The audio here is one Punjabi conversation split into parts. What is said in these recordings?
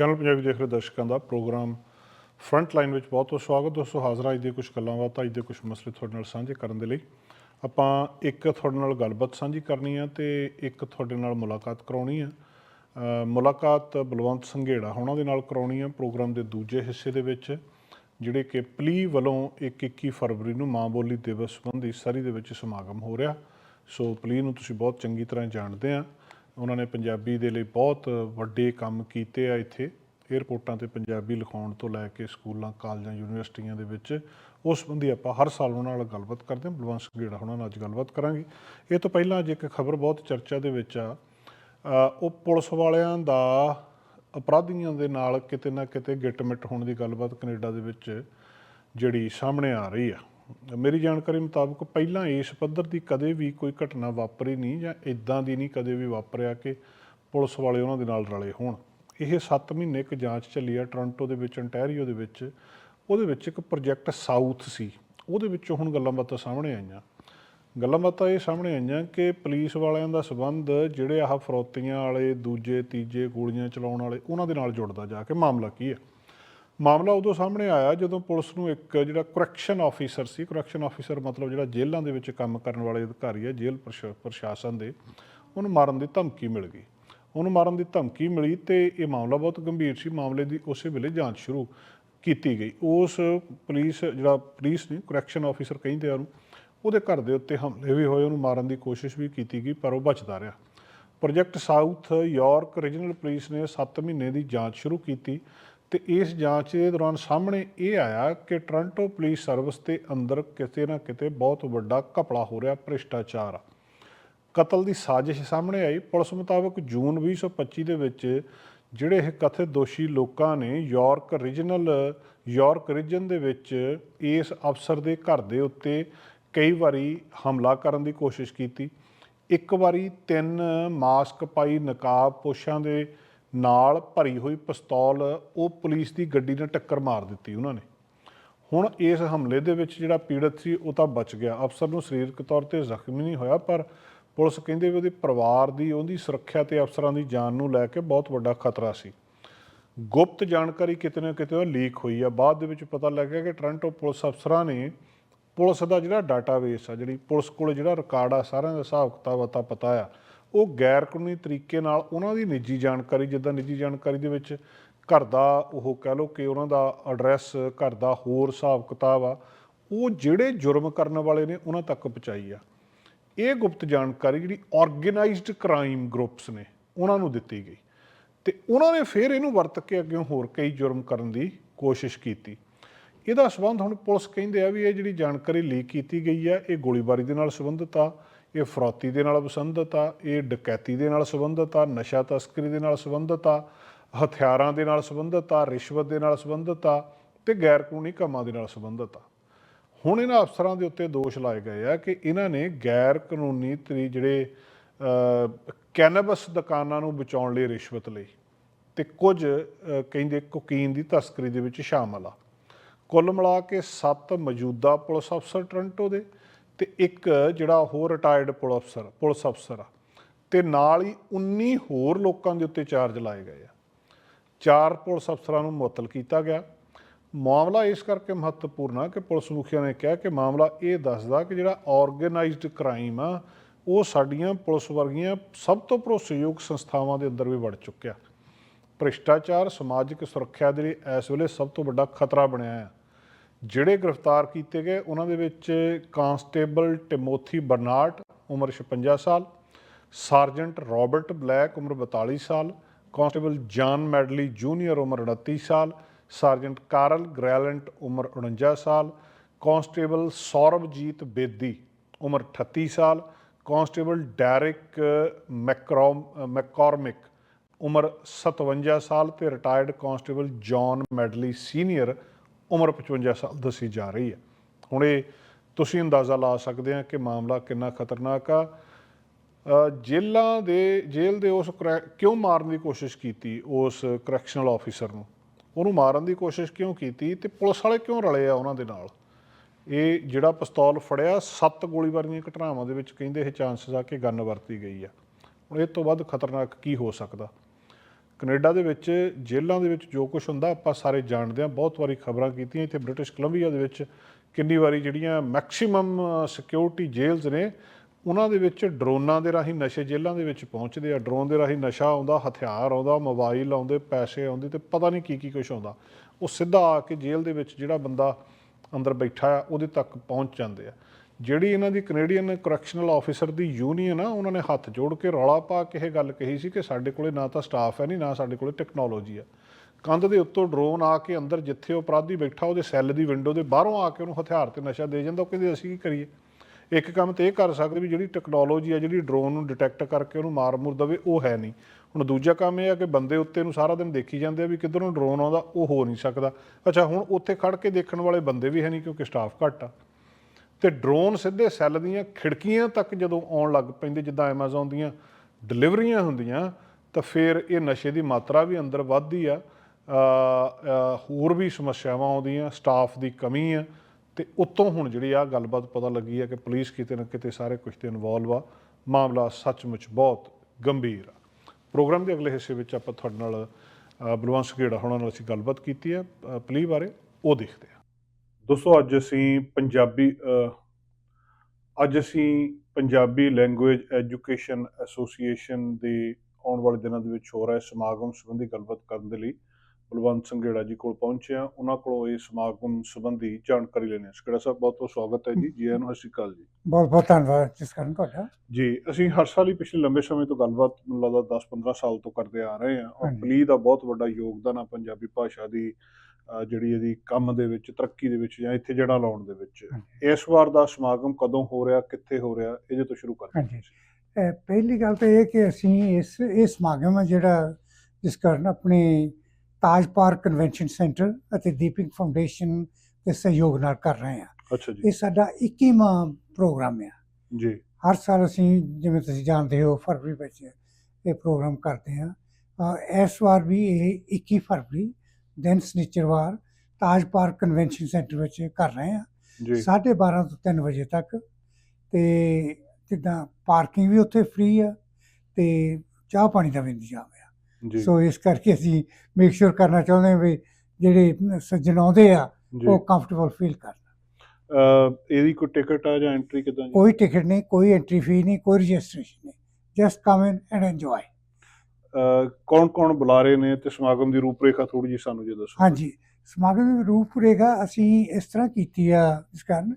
ਚੈਨਲ ਪੰਜਾਬੀ ਦੇਖ ਰਹੇ ਦਰਸ਼ਕਾਂ ਦਾ ਪ੍ਰੋਗਰਾਮ ਫਰੰਟ ਲਾਈਨ ਵਿੱਚ ਬਹੁਤ ਬਹੁਤ ਸਵਾਗਤ। ਦੋਸਤੋ, ਹਾਜ਼ਰ ਅੱਜ ਦੀਆਂ ਕੁਝ ਗੱਲਾਂ ਬਾਤਾਂ, ਅੱਜ ਦੇ ਕੁਝ ਮਸਲੇ ਤੁਹਾਡੇ ਨਾਲ ਸਾਂਝੇ ਕਰਨ ਦੇ ਲਈ। ਆਪਾਂ ਇੱਕ ਤੁਹਾਡੇ ਨਾਲ ਗੱਲਬਾਤ ਸਾਂਝੀ ਕਰਨੀ ਆ ਤੇ ਇੱਕ ਤੁਹਾਡੇ ਨਾਲ ਮੁਲਾਕਾਤ ਕਰਾਉਣੀ ਆ। ਮੁਲਾਕਾਤ ਬਲਵੰਤ ਸੰਘੇੜਾ ਉਹਨਾਂ ਦੇ ਨਾਲ ਕਰਾਉਣੀ ਆ ਪ੍ਰੋਗਰਾਮ ਦੇ ਦੂਜੇ ਹਿੱਸੇ ਦੇ ਵਿੱਚ, ਜਿਹੜੇ ਕਿ ਪਲੀ ਵੱਲੋਂ ਇੱਕ 21 ਫਰਵਰੀ ਨੂੰ ਮਾਂ ਬੋਲੀ ਦਿਵਸ ਸੰਬੰਧੀ ਸਰੀ ਦੇ ਵਿੱਚ ਸਮਾਗਮ ਹੋ ਰਿਹਾ। ਸੋ ਪਲੀ ਨੂੰ ਤੁਸੀਂ ਬਹੁਤ ਚੰਗੀ ਤਰ੍ਹਾਂ ਜਾਣਦੇ ਆ। ਉਹਨਾਂ ਨੇ ਪੰਜਾਬੀ ਦੇ ਲਈ ਬਹੁਤ ਵੱਡੇ ਕੰਮ ਕੀਤੇ ਆ ਇੱਥੇ। ਏਅਰਪੋਰਟਾਂ ਤੇ ਪੰਜਾਬੀ ਲਿਖਾਉਣ ਤੋਂ ਲੈ ਕੇ ਸਕੂਲਾਂ, ਕਾਲਜਾਂ, ਯੂਨੀਵਰਸਿਟੀਆਂ ਦੇ ਵਿੱਚ ਉਸ ਸੰਬੰਧੀ ਆਪਾਂ ਹਰ ਸਾਲ ਉਹਨਾਂ ਨਾਲ ਗੱਲਬਾਤ ਕਰਦੇ ਹਾਂ। ਬਲਵੰਤ ਸਿੰਘ ਸੰਘੇੜਾ ਉਹਨਾਂ ਨਾਲ ਅੱਜ ਗੱਲਬਾਤ ਕਰਾਂਗੇ। ਇਹ ਤੋਂ ਪਹਿਲਾਂ ਅੱਜ ਇੱਕ ਖਬਰ ਬਹੁਤ ਚਰਚਾ ਦੇ ਵਿੱਚ ਆ। ਉਹ ਪੁਲਿਸ ਵਾਲਿਆਂ ਦਾ ਅਪਰਾਧੀਆਂ ਦੇ ਨਾਲ ਕਿਤੇ ਨਾ ਕਿਤੇ ਗਿੱਟਮਿੱਟ ਹੋਣ ਦੀ ਗੱਲਬਾਤ ਕੈਨੇਡਾ ਦੇ ਵਿੱਚ ਜਿਹੜੀ ਸਾਹਮਣੇ ਆ ਰਹੀ ਆ। ਮੇਰੀ ਜਾਣਕਾਰੀ ਮੁਤਾਬਕ ਪਹਿਲਾਂ ਇਸ ਪੱਧਰ ਦੀ ਕਦੇ ਵੀ ਕੋਈ ਘਟਨਾ ਵਾਪਰੀ ਨਹੀਂ ਜਾਂ ਇਦਾਂ ਦੀ ਨਹੀਂ ਕਦੇ ਵੀ ਵਾਪਰਿਆ ਕਿ ਪੁਲਿਸ ਵਾਲੇ ਉਹਨਾਂ ਦੇ ਨਾਲ ਰਲੇ ਹੋਣ। ਇਹ 7 ਮਹੀਨੇ ਇੱਕ ਜਾਂਚ ਚੱਲੀ ਆ ਟੋਰਾਂਟੋ ਦੇ ਵਿੱਚ ਅੰਟੈਰੀਓ ਦੇ ਵਿੱਚ। ਉਹਦੇ ਵਿੱਚ ਇੱਕ ਪ੍ਰੋਜੈਕਟ ਸਾਊਥ ਸੀ। ਉਹਦੇ ਵਿੱਚੋਂ ਹੁਣ ਗੱਲਾਂ ਬਾਤਾਂ ਸਾਹਮਣੇ ਆਈਆਂ। ਗੱਲਾਂ ਬਾਤਾਂ ਇਹ ਸਾਹਮਣੇ ਆਈਆਂ ਕਿ ਪੁਲਿਸ ਵਾਲਿਆਂ ਦਾ ਸਬੰਧ ਜਿਹੜੇ ਆਹ ਫਰੋਤੀਆਂ ਵਾਲੇ, ਦੂਜੇ, ਤੀਜੇ ਗੋਲੀਆਂ ਚਲਾਉਣ ਵਾਲੇ, ਉਹਨਾਂ ਦੇ ਨਾਲ ਜੁੜਦਾ ਜਾ ਕੇ। ਮਾਮਲਾ ਕੀ ਹੈ? ਮਾਮਲਾ ਉਦੋਂ ਸਾਹਮਣੇ ਆਇਆ ਜਦੋਂ ਪੁਲਿਸ ਨੂੰ ਇੱਕ ਜਿਹੜਾ ਕਰੈਕਸ਼ਨ ਆਫੀਸਰ ਸੀ। ਕਰੈਕਸ਼ਨ ਆਫੀਸਰ ਮਤਲਬ ਜਿਹੜਾ ਜੇਲ੍ਹਾਂ ਦੇ ਵਿੱਚ ਕੰਮ ਕਰਨ ਵਾਲੇ ਅਧਿਕਾਰੀ ਹੈ, ਜੇਲ੍ਹ ਪ੍ਰਸ਼ਾ- ਪ੍ਰਸ਼ਾਸਨ ਦੇ। ਉਹਨੂੰ ਮਾਰਨ ਦੀ ਧਮਕੀ ਮਿਲ ਗਈ। ਉਹਨੂੰ ਮਾਰਨ ਦੀ ਧਮਕੀ ਮਿਲੀ ਤੇ ਇਹ ਮਾਮਲਾ ਬਹੁਤ ਗੰਭੀਰ ਸੀ। ਮਾਮਲੇ ਦੀ ਉਸੇ ਵੇਲੇ ਜਾਂਚ ਸ਼ੁਰੂ ਕੀਤੀ ਗਈ। ਉਸ ਪੁਲਿਸ, ਜਿਹੜਾ ਪੁਲਿਸ ਨਹੀਂ ਕਰੈਕਸ਼ਨ ਆਫੀਸਰ ਕਹਿੰਦੇ ਆ ਉਹਨੂੰ, ਉਹਦੇ ਘਰ ਦੇ ਉੱਤੇ ਹਮਲੇ ਵੀ ਹੋਏ, ਉਹਨੂੰ ਮਾਰਨ ਦੀ ਕੋਸ਼ਿਸ਼ ਵੀ ਕੀਤੀ ਗਈ, ਪਰ ਉਹ ਬਚਦਾ ਰਿਹਾ। Project south York regional police ਨੇ 7 ਮਹੀਨੇ ਦੀ ਜਾਂਚ ਸ਼ੁਰੂ ਕੀਤੀ ਤੇ ਇਸ ਜਾਂਚ ਦੇ ਦੌਰਾਨ ਸਾਹਮਣੇ ਇਹ ਆਇਆ ਕਿ ਟੋਰਾਂਟੋ ਪੁਲਿਸ ਸਰਵਿਸ ਦੇ ਅੰਦਰ ਕਿਤੇ ਨਾ ਕਿਤੇ ਬਹੁਤ ਵੱਡਾ ਘਪਲਾ ਹੋ ਰਿਹਾ, ਭ੍ਰਿਸ਼ਟਾਚਾਰ ਆ। ਕਤਲ ਦੀ ਸਾਜ਼ਿਸ਼ ਸਾਹਮਣੇ ਆਈ। ਪੁਲਿਸ ਮੁਤਾਬਕ ਜੂਨ 2025 ਦੇ ਵਿੱਚ ਜਿਹੜੇ ਇਹ ਕਥਿਤ ਦੋਸ਼ੀ ਲੋਕਾਂ ਨੇ ਯਾਰਕ ਰੀਜਨਲ, ਯਾਰਕ ਰੀਜਨ ਦੇ ਵਿੱਚ ਇਸ ਅਫਸਰ ਦੇ ਘਰ ਦੇ ਉੱਤੇ ਕਈ ਵਾਰੀ ਹਮਲਾ ਕਰਨ ਦੀ ਕੋਸ਼ਿਸ਼ ਕੀਤੀ। ਇੱਕ ਵਾਰੀ ਤਿੰਨ ਮਾਸਕ ਪਾਈ ਨਕਾਬ ਪੋਸ਼ਾਂ ਦੇ ਨਾਲ ਭਰੀ ਹੋਈ ਪਿਸਤੌਲ ਉਹ ਪੁਲਿਸ ਦੀ ਗੱਡੀ ਨਾਲ ਟੱਕਰ ਮਾਰ ਦਿੱਤੀ ਉਹਨਾਂ ਨੇ। ਹੁਣ ਇਸ ਹਮਲੇ ਦੇ ਵਿੱਚ ਜਿਹੜਾ ਪੀੜਤ ਸੀ ਉਹ ਤਾਂ ਬਚ ਗਿਆ। ਅਫਸਰ ਨੂੰ ਸਰੀਰਕ ਤੌਰ ਤੇ ਜ਼ਖਮੀ ਨਹੀਂ ਹੋਇਆ, ਪਰ ਪੁਲਿਸ ਕਹਿੰਦੇ ਵੀ ਉਹਦੇ ਪਰਿਵਾਰ ਦੀ, ਉਹਦੀ ਸੁਰੱਖਿਆ ਤੇ ਅਫਸਰਾਂ ਦੀ ਜਾਨ ਨੂੰ ਲੈ ਕੇ ਬਹੁਤ ਵੱਡਾ ਖਤਰਾ ਸੀ। ਗੁਪਤ ਜਾਣਕਾਰੀ ਕਿਤੇ ਨਾ ਕਿਤੇ ਉਹ ਲੀਕ ਹੋਈ ਆ। ਬਾਅਦ ਦੇ ਵਿੱਚ ਪਤਾ ਲੱਗਿਆ ਕਿ ਟੋਰਾਂਟੋ ਪੁਲਿਸ ਅਫਸਰਾਂ ਨੇ ਪੁਲਿਸ ਦਾ ਜਿਹੜਾ ਡਾਟਾਬੇਸ ਆ, ਜਿਹੜੀ ਪੁਲਿਸ ਕੋਲ ਜਿਹੜਾ ਰਿਕਾਰਡ ਆ, ਸਾਰਿਆਂ ਦਾ ਹਿਸਾਬ ਕਿਤਾਬ ਆ ਪਤਾ ਆ। ਉਹ ਗੈਰ ਕਾਨੂੰਨੀ ਤਰੀਕੇ ਨਾਲ ਉਹਨਾਂ ਦੀ ਨਿੱਜੀ ਜਾਣਕਾਰੀ, ਜਿੱਦਾਂ ਨਿੱਜੀ ਜਾਣਕਾਰੀ ਦੇ ਵਿੱਚ ਘਰ ਦਾ ਉਹ ਕਹਿ ਲਓ ਕਿ ਉਹਨਾਂ ਦਾ ਐਡਰੈਸ, ਘਰ ਦਾ ਹੋਰ ਹਿਸਾਬ ਕਿਤਾਬ ਆ, ਉਹ ਜਿਹੜੇ ਜੁਰਮ ਕਰਨ ਵਾਲੇ ਨੇ, ਉਹਨਾਂ ਤੱਕ ਪਹੁੰਚਾਈ ਆ। ਇਹ ਗੁਪਤ ਜਾਣਕਾਰੀ ਜਿਹੜੀ ਆਰਗੇਨਾਈਜ਼ਡ ਕ੍ਰਾਈਮ ਗਰੁੱਪਸ ਨੇ, ਉਹਨਾਂ ਨੂੰ ਦਿੱਤੀ ਗਈ। ਤੇ ਉਹਨਾਂ ਨੇ ਫਿਰ ਇਹਨੂੰ ਵਰਤ ਕੇ ਅੱਗੇ ਹੋਰ ਕਈ ਜੁਰਮ ਕਰਨ ਦੀ ਕੋਸ਼ਿਸ਼ ਕੀਤੀ। ਇਹਦਾ ਸਬੰਧ ਹੁਣ ਪੁਲਿਸ ਕਹਿੰਦੇ ਆ ਵੀ ਇਹ ਜਿਹੜੀ ਜਾਣਕਾਰੀ ਲੀਕ ਕੀਤੀ ਗਈ ਆ, ਇਹ ਗੋਲੀਬਾਰੀ ਦੇ ਨਾਲ ਸੰਬੰਧਿਤ ਆ, ਇਹ ਫਰੌਤੀ ਦੇ ਨਾਲ ਸੰਬੰਧਿਤ ਆ, ਇਹ ਡਕੈਤੀ ਦੇ ਨਾਲ ਸੰਬੰਧਿਤ ਆ, ਨਸ਼ਾ ਤਸਕਰੀ ਦੇ ਨਾਲ ਸੰਬੰਧਿਤ ਆ, ਹਥਿਆਰਾਂ ਦੇ ਨਾਲ ਸੰਬੰਧਿਤ ਆ, ਰਿਸ਼ਵਤ ਦੇ ਨਾਲ ਸੰਬੰਧਿਤ ਆ ਤੇ ਗੈਰ ਕਾਨੂੰਨੀ ਕੰਮਾਂ ਦੇ ਨਾਲ ਸੰਬੰਧਿਤ ਆ। ਹੁਣ ਇਹਨਾਂ ਅਫਸਰਾਂ ਦੇ ਉੱਤੇ ਦੋਸ਼ ਲਾਏ ਗਏ ਆ ਕਿ ਇਹਨਾਂ ਨੇ ਗੈਰ ਕਾਨੂੰਨੀ ਤਰੀ ਜਿਹੜੇ ਕੈਨਬਸ ਦੁਕਾਨਾਂ ਨੂੰ ਬਚਾਉਣ ਲਈ ਰਿਸ਼ਵਤ ਲਈ ਤੇ ਕੁਝ ਕਹਿੰਦੇ ਕੋਕੀਨ ਦੀ ਤਸਕਰੀ ਦੇ ਵਿੱਚ ਸ਼ਾਮਲ ਆ। ਕੁੱਲ ਮਿਲਾ ਕੇ 7 ਮੌਜੂਦਾ ਪੁਲਿਸ ਅਫਸਰ ਟੋਰਾਂਟੋ ਦੇ ਤੇ ਇੱਕ ਜਿਹੜਾ ਹੋਰ ਰਿਟਾਇਰਡ ਪੁਲਿਸ ਅਫਸਰ ਪੁਲਿਸ ਅਫਸਰ ਆ। ਤੇ ਨਾਲ ਹੀ 19 ਹੋਰ ਲੋਕਾਂ ਦੇ ਉੱਤੇ ਚਾਰਜ ਲਾਏ ਗਏ ਆ। ਚਾਰ ਪੁਲਿਸ ਅਫਸਰਾਂ ਨੂੰ ਮੁਅੱਤਲ ਕੀਤਾ ਗਿਆ। ਮਾਮਲਾ ਇਸ ਕਰਕੇ ਮਹੱਤਵਪੂਰਨ ਆ ਕਿ ਪੁਲਿਸ ਮੁਖੀਆਂ ਨੇ ਕਿਹਾ ਕਿ ਮਾਮਲਾ ਇਹ ਦੱਸਦਾ ਕਿ ਜਿਹੜਾ ਆਰਗੇਨਾਈਜ਼ਡ ਕ੍ਰਾਈਮ ਆ, ਉਹ ਸਾਡੀਆਂ ਪੁਲਿਸ ਵਰਗੀਆਂ ਸਭ ਤੋਂ ਭਰੋਸੇਯੋਗ ਸੰਸਥਾਵਾਂ ਦੇ ਅੰਦਰ ਵੀ ਵੜ ਚੁੱਕਿਆ। ਭ੍ਰਿਸ਼ਟਾਚਾਰ, ਸਮਾਜਿਕ ਸੁਰੱਖਿਆ ਦੇ ਲਈ ਇਸ ਵੇਲੇ ਸਭ ਤੋਂ ਵੱਡਾ ਖਤਰਾ ਬਣਿਆ ਹੈ ਜਿਹੜੇ ਗ੍ਰਿਫਤਾਰ ਕੀਤੇ ਗਏ, ਉਹਨਾਂ ਦੇ ਵਿੱਚ ਕਾਂਸਟੇਬਲ ਟਿਮੋਥੀ ਬਰਨਾਰਡ ਉਮਰ 56 ਸਾਲ, ਸਾਰਜੈਂਟ ਰਾਬਰਟ ਬਲੈਕ, ਉਮਰ 42 ਸਾਲ, ਕਾਂਸਟੇਬਲ ਜਾਨ ਮੈਡਲੀ ਜੂਨੀਅਰ, ਉਮਰ 29 ਸਾਲ ਸਾਰਜੈਂਟ ਕਾਰਲ ਗ੍ਰੈਲੈਂਟ ਉਮਰ 49 ਸਾਲ ਕਾਂਸਟੇਬਲ ਸੌਰਵਜੀਤ ਬੇਦੀ ਉਮਰ 38 ਸਾਲ ਕਾਂਸਟੇਬਲ ਡੈਰਿਕ ਮੈਕਰੋਮ ਮੈਕੋਰਮਿਕ ਉਮਰ 57 ਸਾਲ ਤੇ retired constable John Medley senior ਉਮਰ 55 ਸਾਲ ਦੱਸੀ ਜਾ ਰਹੀ ਹੈ। ਹੁਣ ਇਹ ਤੁਸੀਂ ਅੰਦਾਜ਼ਾ ਲਾ ਸਕਦੇ ਆ ਕਿ ਮਾਮਲਾ ਕਿੰਨਾ ਖਤਰਨਾਕ ਆ। ਅ, ਜੇਲ੍ਹਾਂ ਦੇ ਜੇਲ੍ਹ ਦੇ ਉਸ ਕਰੈ- ਕਿਉਂ ਮਾਰਨ ਦੀ ਕੋਸ਼ਿਸ਼ ਕੀਤੀ ਉਸ ਕਰੈਕਸ਼ਨਲ ਆਫੀਸਰ ਨੂੰ? ਉਹਨੂੰ ਮਾਰਨ ਦੀ ਕੋਸ਼ਿਸ਼ ਕਿਉਂ ਕੀਤੀ ਤੇ ਪੁਲਿਸ ਵਾਲੇ ਕਿਉਂ ਰਲੇ ਆ ਉਹਨਾਂ ਦੇ ਨਾਲ? ਇਹ ਜਿਹੜਾ ਪਿਸਤੌਲ ਫੜਿਆ, ਸੱਤ ਗੋਲੀਬਾਰੀਆਂ ਘਟਨਾਵਾਂ ਦੇ ਵਿੱਚ ਕਹਿੰਦੇ ਇਹ ਚਾਂਸਸ ਆ ਕਿ ਗਨ ਵਰਤੀ ਗਈ ਆ। ਹੁਣ ਇਹ ਤੋਂ ਵੱਧ ਖਤਰਨਾਕ ਕੀ ਹੋ ਸਕਦਾ? ਕੈਨੇਡਾ ਦੇ ਵਿੱਚ, ਜੇਲ੍ਹਾਂ ਦੇ ਵਿੱਚ ਜੋ ਕੁਝ ਹੁੰਦਾ, ਆਪਾਂ ਸਾਰੇ ਜਾਣਦੇ ਹਾਂ ਬਹੁਤ ਵਾਰੀ ਖਬਰਾਂ ਕੀਤੀਆਂ ਇੱਥੇ ਬ੍ਰਿਟਿਸ਼ ਕੋਲੰਬੀਆ ਦੇ ਵਿੱਚ ਕਿੰਨੀ ਵਾਰੀ ਜਿਹੜੀਆਂ ਮੈਕਸਿਮਮ ਸਿਕਿਉਰਿਟੀ ਜੇਲਜ਼ ਨੇ ਉਹਨਾਂ ਦੇ ਵਿੱਚ ਡਰੋਨਾਂ ਦੇ ਰਾਹੀਂ ਨਸ਼ੇ ਜੇਲ੍ਹਾਂ ਦੇ ਵਿੱਚ ਪਹੁੰਚਦੇ ਆ। ਡਰੋਨ ਦੇ ਰਾਹੀਂ ਨਸ਼ਾ ਆਉਂਦਾ, ਹਥਿਆਰ ਆਉਂਦਾ, ਮੋਬਾਈਲ ਆਉਂਦੇ, ਪੈਸੇ ਆਉਂਦੇ ਤੇ ਪਤਾ ਨਹੀਂ ਕੀ ਕੀ ਕੁਝ ਆਉਂਦਾ। ਉਹ ਸਿੱਧਾ ਆ ਕੇ ਜੇਲ੍ਹ ਦੇ ਵਿੱਚ ਜਿਹੜਾ ਬੰਦਾ ਅੰਦਰ ਬੈਠਾ ਆ, ਉਹਦੇ ਤੱਕ ਪਹੁੰਚ ਜਾਂਦੇ ਆ। ਜਿਹੜੀ ਇਹਨਾਂ ਦੀ ਕੈਨੇਡੀਅਨ ਕਰੈਕਸ਼ਨਲ ਆਫੀਸਰ ਦੀ ਯੂਨੀਅਨ ਆ, ਉਹਨਾਂ ਨੇ ਹੱਥ ਜੋੜ ਕੇ ਰੌਲਾ ਪਾ ਕੇ ਇਹ ਗੱਲ ਕਹੀ ਸੀ ਕਿ ਸਾਡੇ ਕੋਲੇ ਨਾ ਤਾਂ ਸਟਾਫ ਹੈ ਨਹੀਂ ਨਾ ਸਾਡੇ ਕੋਲੇ ਟੈਕਨੋਲੋਜੀ ਆ। ਕੰਧ ਦੇ ਉੱਤੋਂ ਡਰੋਨ ਆ ਕੇ ਅੰਦਰ ਜਿੱਥੇ ਉਹ ਅਪਰਾਧੀ ਬੈਠਾ, ਉਹਦੇ ਸੈੱਲ ਦੀ ਵਿੰਡੋ ਦੇ ਬਾਹਰੋਂ ਆ ਕੇ ਉਹਨੂੰ ਹਥਿਆਰ ਤੇ ਨਸ਼ਾ ਦੇ ਜਾਂਦਾ। ਉਹ ਕਹਿੰਦੇ, ਅਸੀਂ ਕੀ ਕਰੀਏ? ਇੱਕ ਕੰਮ ਤੇ ਇਹ ਕਰ ਸਕਦੇ ਵੀ ਜਿਹੜੀ ਟੈਕਨੋਲੋਜੀ ਆ, ਜਿਹੜੀ ਡਰੋਨ ਨੂੰ ਡਿਟੈਕਟ ਕਰਕੇ ਉਹਨੂੰ ਮਾਰ ਮੁਰ ਦਵੇ, ਉਹ ਹੈ ਨਹੀਂ। ਹੁਣ ਦੂਜਾ ਕੰਮ ਇਹ ਆ ਕਿ ਬੰਦੇ ਉੱਤੇ ਨੂੰ ਸਾਰਾ ਦਿਨ ਦੇਖੀ ਜਾਂਦੇ ਆ ਵੀ ਕਿੱਧਰੋਂ ਡਰੋਨ ਆਉਂਦਾ, ਉਹ ਹੋ ਨਹੀਂ ਸਕਦਾ। ਅੱਛਾ, ਹੁਣ ਉੱਥੇ ਖੜ ਕੇ ਦੇਖਣ ਵਾਲੇ ਬੰਦੇ ਵੀ ਹੈ ਨਹੀਂ ਕਿਉਂਕਿ ਸਟਾਫ ਘੱਟ ਆ। ਤੇ ਡਰੋਨ ਸਿੱਧੇ ਸੈੱਲ ਦੀਆਂ ਖਿੜਕੀਆਂ ਤੱਕ ਜਦੋਂ ਆਉਣ ਲੱਗ ਪੈਂਦੇ, ਜਿੱਦਾਂ ਐਮਾਜ਼ਨ ਦੀਆਂ ਡਿਲੀਵਰੀਆਂ ਹੁੰਦੀਆਂ, ਤਾਂ ਫਿਰ ਇਹ ਨਸ਼ੇ ਦੀ ਮਾਤਰਾ ਵੀ ਅੰਦਰ ਵੱਧਦੀ ਆ। ਹੋਰ ਵੀ ਸਮੱਸਿਆਵਾਂ ਆਉਂਦੀਆਂ ਸਟਾਫ ਦੀ ਕਮੀ ਆ। ਤੇ ਉਤੋਂ ਹੁਣ ਜਿਹੜੀ ਆ ਗੱਲਬਾਤ ਪਤਾ ਲੱਗੀ ਆ ਕਿ ਪੁਲਿਸ ਕਿਤੇ ਨਾ ਕਿਤੇ ਸਾਰੇ ਕੁਝ ਤੇ ਇਨਵੋਲਵ ਆ। ਮਾਮਲਾ ਸੱਚਮੁੱਚ ਬਹੁਤ ਗੰਭੀਰ ਆ। ਪ੍ਰੋਗਰਾਮ ਦੇ ਅਗਲੇ ਹਿੱਸੇ ਵਿੱਚ ਆਪਾਂ ਤੁਹਾਡੇ ਨਾਲ ਅ, ਬਲਵੰਤ ਸੰਘੇੜਾ ਹੋਣਾ ਨਾਲ ਅਸੀਂ ਗੱਲਬਾਤ ਕੀਤੀ ਹੈ ਪਲੀ ਬਾਰੇ ਉਹ ਦੇਖਦੇ ਹਾਂ ਦੋਸਤੋ ਅੱਜ ਅਸੀਂ ਪੰਜਾਬੀ ਅੱਜ ਅਸੀਂ ਪੰਜਾਬੀ ਲੈਂਗੁਏਜ ਐਜੂਕੇਸ਼ਨ ਐਸੋਸੀਏਸ਼ਨ ਦੇ ਆਉਣ ਵਾਲੇ ਦਿਨਾਂ ਦੇ ਵਿੱਚ ਹੋ ਰਿਹਾ ਸਮਾਗਮ ਸੰਬੰਧੀ ਗੱਲਬਾਤ ਕਰਨ ਦੇ ਲਈ। ਬਲਵੰਤ ਸੰਘੇੜਾ ਜੀ ਕੋਲ ਪਹੁੰਚੇ ਹਾਂ। ਉਹਨਾਂ ਕੋਲੋਂ ਇਹ ਸਮਾਗਮ ਸੰਬੰਧੀ ਜਾਣਕਾਰੀ ਲੈਣੀ ਹੈ। ਸੰਘੇੜਾ ਸਾਹਿਬ ਬਹੁਤ ਬਹੁਤ ਸਵਾਗਤ ਹੈ ਜੀ। ਜੀ ਆਇਆਂ ਨੂੰ ਸਤਿ ਸ਼੍ਰੀ ਅਕਾਲ ਜੀ। ਬਹੁਤ ਬਹੁਤ ਧੰਨਵਾਦ ਜਿਸ ਕਰਨ ਤੁਹਾਡਾ। ਜੀ ਅਸੀਂ ਹਰ ਸਾਲ ਹੀ ਪਿਛਲੇ ਲੰਬੇ ਸਮੇਂ ਤੋਂ ਗੱਲਬਾਤ ਮੈਨੂੰ ਲੱਗਦਾ 10-15 ਸਾਲ ਤੋਂ ਕਰਦੇ ਆ ਰਹੇ ਹਾਂ। ਔਰ। ਪਲੀ ਦਾ ਬਹੁਤ ਵੱਡਾ ਯੋਗਦਾਨ ਆ ਪੰਜਾਬੀ ਭਾਸ਼ਾ ਦੀ ਜਿਹੜੀ ਇਹਦੀ ਕੰਮ ਦੇ ਵਿੱਚ ਤਰੱਕੀ ਦੇ ਵਿੱਚ ਜਾਂ ਇੱਥੇ ਜੜ੍ਹਾਂ ਲਾਉਣ ਦੇ ਵਿੱਚ। ਇਸ ਵਾਰ ਦਾ ਸਮਾਗਮ ਕਦੋਂ ਹੋ ਰਿਹਾ ਕਿੱਥੇ ਹੋ ਰਿਹਾ ਇਹਦੇ ਤੋਂ ਸ਼ੁਰੂ ਕਰਦੇ। ਅਹ ਪਹਿਲੀ ਗੱਲ ਤਾਂ ਇਹ ਕਿ ਅਸੀਂ ਇਸ ਇਹ ਸਮਾਗਮ ਹੈ ਜਿਹੜਾ ਜਿਸ ਕਾਰਨ ਆਪਣੇ ਤਾਜ ਪਾਰਕ ਕਨਵੈਨਸ਼ਨ ਸੈਂਟਰ ਅਤੇ ਦੀਪਿਕ ਫਾਊਂਡੇਸ਼ਨ ਦੇ ਸਹਿਯੋਗ ਨਾਲ ਕਰ ਰਹੇ ਹਾਂ। ਅੱਛਾ ਜੀ। ਇਹ ਸਾਡਾ 21ਵਾਂ ਪ੍ਰੋਗਰਾਮ ਹੈ ਜੀ। ਹਰ ਸਾਲ ਅਸੀਂ ਜਿਵੇਂ ਤੁਸੀਂ ਜਾਣਦੇ ਹੋ ਫਰਵਰੀ ਵਿੱਚ ਇਹ ਪ੍ਰੋਗਰਾਮ ਕਰਦੇ ਹਾਂ। ਇਸ ਵਾਰ ਵੀ ਇਹ 21 ਫਰਵਰੀ ਦਿਨ ਸਨੀਚਰਵਾਰ ਤਾਜ ਪਾਰਕ ਕਨਵੈਨਸ਼ਨ ਸੈਂਟਰ ਵਿੱਚ ਕਰ ਰਹੇ ਹਾਂ। ਜੀ। 12:30 ਤੋਂ 3 ਵਜੇ ਤੱਕ ਤੇ ਜਿੱਦਾਂ ਪਾਰਕਿੰਗ ਵੀ ਉੱਥੇ ਫ੍ਰੀ ਆ ਤੇ ਚਾਹ ਪਾਣੀ ਦਾ ਵੀ ਇੰਤਜ਼ਾਮ ਜੀ ਸੋ ਇਸ ਕਰਕੇ ਅਸੀਂ ਮੇਕ ਸ਼ੋਰ ਕਰਨਾ ਚਾਹੁੰਦੇ ਹਾਂ ਵੀ ਜਿਹੜੇ ਸੱਜਣ ਆਉਂਦੇ ਆ ਉਹ ਕੰਫਰਟੇਬਲ ਫੀਲ ਕਰਨ ਇਹਦੀ ਕੋਈ ਟਿਕਟ ਆ ਜਾਂ ਐਂਟਰੀ ਕਿਦਾਂ ਜੀ? ਕੋਈ ਟਿਕਟ ਨਹੀਂ ਕੋਈ ਐਂਟਰੀ ਫੀ ਨਹੀਂ ਕੋਈ ਰਜਿਸਟ੍ਰੇਸ਼ਨ ਨਹੀਂ। Just come in and enjoy ਕੌਣ ਕੌਣ ਬੁਲਾ ਰਹੇ ਨੇ ਤੇ ਸਮਾਗਮ ਦੀ ਰੂਪਰੇਖਾ ਥੋੜੀ ਜੀ ਸਾਨੂੰ ਜੇ ਦੱਸੋ। ਹਾਂਜੀ ਸਮਾਗਮ ਦੀ ਰੂਪ ਰੇਗਾ ਅਸੀਂ ਇਸ ਤਰ੍ਹਾਂ ਕੀਤੀ ਆ ਇਸ ਕਾਰਨ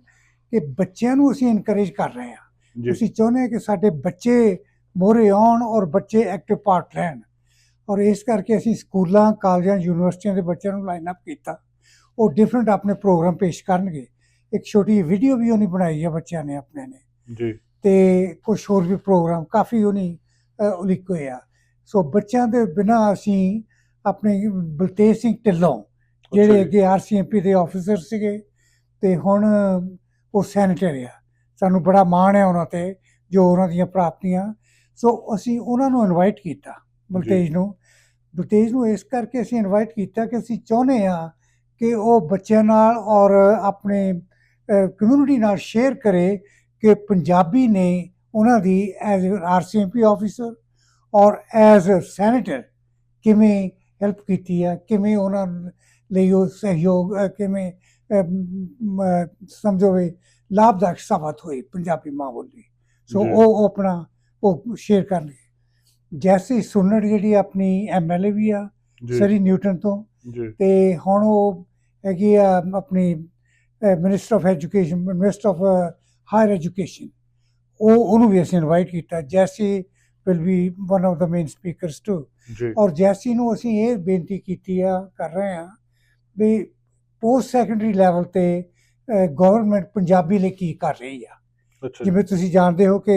ਕਿ ਬੱਚਿਆਂ ਨੂੰ ਅਸੀਂ ਇਨਕਰੇਜ ਕਰ ਰਹੇ ਹਾਂ। ਜੀ। ਅਸੀਂ ਚਾਹੁੰਦੇ ਹਾਂ ਕਿ ਸਾਡੇ ਬੱਚੇ ਮੋਰੇ ਆਉਣ ਔਰ ਬੱਚੇ ਐਕਟਿਵ ਪਾਰਟ ਲੈਣ ਔਰ ਇਸ ਕਰਕੇ ਅਸੀਂ ਸਕੂਲਾਂ ਕਾਲਜਾਂ ਯੂਨੀਵਰਸਿਟੀਆਂ ਦੇ ਬੱਚਿਆਂ ਨੂੰ ਲਾਈਨ ਅਪ ਕੀਤਾ। ਉਹ ਡਿਫਰੈਂਟ ਆਪਣੇ ਪ੍ਰੋਗਰਾਮ ਪੇਸ਼ ਕਰਨਗੇ। ਇੱਕ ਛੋਟੀ ਵੀਡੀਓ ਵੀ ਉਹਨੇ ਬਣਾਈ ਹੈ ਬੱਚਿਆਂ ਨੇ ਆਪਣੇ ਨੇ। ਜੀ। ਤੇ ਕੁਝ ਹੋਰ ਵੀ ਪ੍ਰੋਗਰਾਮ ਕਾਫੀ ਉਹਨੇ ਉਲੀਕ ਹੋਏ ਆ। ਸੋ ਬੱਚਿਆਂ ਦੇ ਬਿਨਾ ਅਸੀਂ ਆਪਣੇ ਬਲਤੇਜ ਸਿੰਘ ਢਿੱਲੋਂ ਜਿਹੜੇ। ਅੱਗੇ ਆਰਸੀਐਮਪੀ ਦੇ ਆਫੀਸਰ ਸੀਗੇ ਤੇ ਹੁਣ ਉਹ ਸੈਨੇਟਰ ਆ। ਸਾਨੂੰ ਬੜਾ ਮਾਣ ਹੈ ਉਹਨਾਂ ਤੇ ਜੋ ਉਹਨਾਂ ਦੀਆਂ ਪ੍ਰਾਪਤੀਆਂ। ਸੋ ਅਸੀਂ ਉਹਨਾਂ ਨੂੰ ਇਨਵਾਈਟ ਕੀਤਾ। ਬਲਤੇਜ ਨੂੰ। ਬਲਤੇਜ ਨੂੰ ਇਸ ਕਰਕੇ ਅਸੀਂ ਇਨਵਾਈਟ ਕੀਤਾ ਕਿ ਅਸੀਂ ਚਾਹੁੰਦੇ ਆ ਕਿ ਉਹ ਬੱਚਿਆਂ ਨਾਲ ਔਰ ਆਪਣੇ ਕਮਿਊਨਿਟੀ ਨਾਲ ਸ਼ੇਅਰ ਕਰੇ ਕਿ ਪੰਜਾਬੀ ਨੇ ਉਹਨਾਂ ਦੀ as RCMP officer or as senator ਕਿਵੇਂ ਹੈਲਪ ਕੀਤੀ ਆ ਕਿਵੇਂ ਉਹਨਾਂ ਲਈ ਉਹ ਸਹਿਯੋਗ ਅ, ਕਿਵੇਂ ਅ, ਅ, ਸਮਝੋ ਵੀ ਲਾਭਦਾਇਕ ਸਾਬਤ ਹੋਈ ਪੰਜਾਬੀ ਮਾਂ ਬੋਲੀ ਸੋ ਉਹ ਆਪਣਾ ਉਹ ਸ਼ੇਅਰ ਕਰਨਗੇ। ਜੈਸੀ ਸੁਨੜ ਜਿਹੜੀ ਆਪਣੀ ਐਮਐਲਏ ਵੀ ਆ ਸਰੀ ਨਿਊਟਨ ਤੋਂ। ਤੇ ਹੁਣ ਉਹ ਹੈਗੀ ਆ ਆਪਣੀ minister of education minister of higher education ਉਹ ਉਹਨੂੰ ਵੀ ਅਸੀਂ ਇਨਵਾਈਟ ਕੀਤਾ। Jesse will be one of the main speakers too ਔਰ ਜੈਸੀ ਨੂੰ ਅਸੀਂ ਇਹ ਬੇਨਤੀ ਕੀਤੀ ਆ ਕਰ ਰਹੇ ਆ ਵੀ ਪੋਸਟ ਸੈਕੰਡਰੀ ਲੈਵਲ ਤੇ ਗਵਰਨਮੈਂਟ ਪੰਜਾਬੀ ਲਈ ਕੀ ਕਰ ਰਹੀ ਆ। ਜਿਵੇਂ ਤੁਸੀਂ ਜਾਣਦੇ ਹੋ ਕਿ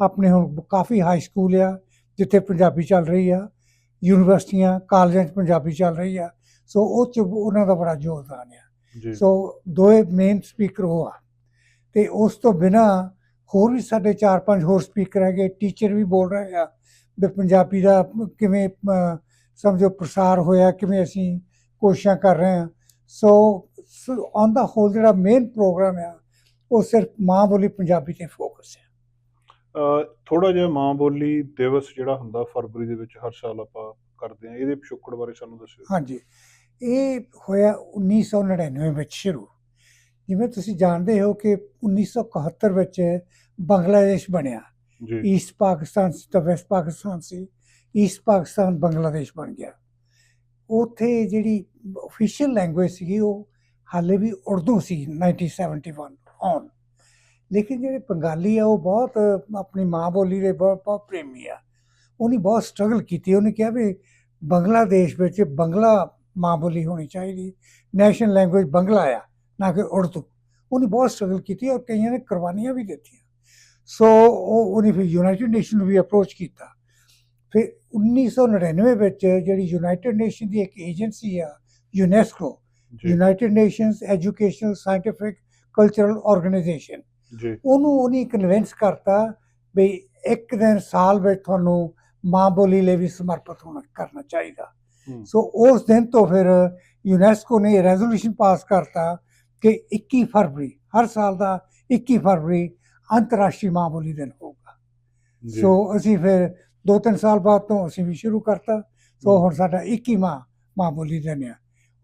ਆਪਣੇ ਹੁਣ ਕਾਫੀ ਹਾਈ ਸਕੂਲ ਆ ਜਿੱਥੇ ਪੰਜਾਬੀ ਚੱਲ ਰਹੀ ਆ ਯੂਨੀਵਰਸਿਟੀਆਂ ਕਾਲਜਾਂ 'ਚ ਪੰਜਾਬੀ ਚੱਲ ਰਹੀ ਆ ਸੋ ਉਹ 'ਚ ਉਹਨਾਂ ਦਾ ਬੜਾ ਯੋਗਦਾਨ ਆ। ਸੋ ਦੋਏ ਮੇਨ ਸਪੀਕਰ ਉਹ ਆ। ਤੇ ਉਸ ਤੋਂ ਬਿਨਾ ਹੋਰ ਵੀ ਸਾਡੇ 4-5 ਹੋਰ ਸਪੀਕਰ ਹੈਗੇ ਟੀਚਰ ਵੀ ਬੋਲ ਰਹੇ ਆ ਵੀ ਪੰਜਾਬੀ ਦਾ ਕਿਵੇਂ ਸਮਝੋ ਪ੍ਰਸਾਰ ਹੋਇਆ ਕਿਵੇਂ ਅਸੀਂ ਕੋਸ਼ਿਸ਼ਾਂ ਕਰ ਰਹੇ ਆ। ਸੋ ਔਨ ਦਾ ਹੋਲ ਜਿਹੜਾ ਮੇਨ ਪ੍ਰੋਗਰਾਮ ਆ ਉਹ ਸਿਰਫ ਮਾਂ ਬੋਲੀ ਪੰਜਾਬੀ ਤੇ ਫੋਕਸ ਹੈ ਥੋੜਾ ਜਿਹਾ ਮਾਂ ਬੋਲੀ ਦਿਵਸ ਜਿਹੜਾ ਹੁੰਦਾ ਫਰਵਰੀ ਦੇ ਵਿੱਚ ਹਰ ਸਾਲ ਆਪਾਂ ਕਰਦੇ ਆ ਇਹਦੇ ਪਿਛੋਕੜ ਬਾਰੇ ਸਾਨੂੰ ਦੱਸਿਓ। ਹਾਂਜੀ ਇਹ ਹੋਇਆ 1999 ਵਿੱਚ ਸ਼ੁਰੂ। ਜਿਵੇਂ ਤੁਸੀਂ ਜਾਣਦੇ ਹੋ ਕਿ 1971 ਵਿੱਚ ਬੰਗਲਾਦੇਸ਼ ਬਣਿਆ। ਜੀ। ਈਸਟ ਪਾਕਿਸਤਾਨ ਸੀ ਤਾਂ ਵੈਸਟ ਪਾਕਿਸਤਾਨ ਸੀ ਈਸਟ ਪਾਕਿਸਤਾਨ ਬੰਗਲਾਦੇਸ਼ ਬਣ ਗਿਆ। ਉੱਥੇ ਜਿਹੜੀ ਅਫੀਸ਼ੀਅਲ ਲੈਂਗੁਏਜ ਸੀਗੀ ਉਹ ਹਾਲੇ ਵੀ ਉਰਦੂ ਸੀ 1971 ਔਨ ਲੇਕਿਨ ਜਿਹੜੇ ਬੰਗਾਲੀ ਆ ਉਹ ਬਹੁਤ ਆਪਣੀ ਮਾਂ ਬੋਲੀ ਦੇ ਬਹੁਤ ਬਹੁਤ ਪ੍ਰੇਮੀ ਆ। ਉਹਨੇ ਬਹੁਤ ਸਟਰਗਲ ਕੀਤੀ। ਉਹਨੇ ਕਿਹਾ ਵੀ ਬੰਗਲਾਦੇਸ਼ ਵਿੱਚ ਬੰਗਲਾ ਮਾਂ ਬੋਲੀ ਹੋਣੀ ਚਾਹੀਦੀ। ਨੈਸ਼ਨਲ ਲੈਂਗੁਏਜ ਬੰਗਲਾ ਆ ਨਾ ਕਿ ਉਰਦੂ। ਉਹਨੇ ਬਹੁਤ ਸਟਰਗਲ ਕੀਤੀ ਔਰ ਕਈਆਂ ਨੇ ਕੁਰਬਾਨੀਆਂ ਵੀ ਦਿੱਤੀਆਂ। ਸੋ ਉਹ ਉਹਨੇ ਫਿਰ ਯੂਨਾਈਟਿਡ ਨੇਸ਼ਨ ਨੂੰ ਵੀ ਅਪਰੋਚ ਕੀਤਾ। ਫਿਰ 1999 ਵਿੱਚ ਜਿਹੜੀ ਯੂਨਾਈਟਿਡ ਨੇਸ਼ਨ ਦੀ ਇੱਕ ਏਜੰਸੀ ਆ UNESCO United Nations educational scientific cultural organisation ਉਹਨੂੰ ਉਹਨੇ ਕਨਵਿੰਸ ਕਰਤਾ ਵੀ ਇੱਕ ਦਿਨ ਸਾਲ ਵਿੱਚ ਤੁਹਾਨੂੰ ਮਾਂ ਬੋਲੀ ਲਈ ਵੀ ਸਮਰਪਿਤ ਹੋਣਾ ਕਰਨਾ ਚਾਹੀਦਾ। ਹੂੰ। ਸੋ ਉਸ ਦਿਨ ਤੋਂ ਫਿਰ ਯੂਨੈਸਕੋ ਨੇ ਰੈਜ਼ੋਲੂਸ਼ਨ ਪਾਸ ਕਰਤਾ ਕਿ 21 ਫਰਵਰੀ ਹਰ ਸਾਲ ਦਾ 21 ਫਰਵਰੀ ਅੰਤਰਰਾਸ਼ਟਰੀ ਮਾਂ ਬੋਲੀ ਦਿਨ ਹੋਊਗਾ। ਸੋ ਅਸੀਂ ਫਿਰ ਦੋ ਤਿੰਨ ਸਾਲ ਬਾਅਦ ਤੋਂ ਅਸੀਂ ਵੀ ਸ਼ੁਰੂ ਕਰਤਾ। ਸੋ। ਹੁਣ ਸਾਡਾ 21 ਮਾਂ ਮਾਂ ਬੋਲੀ ਦਿਨ ਆ।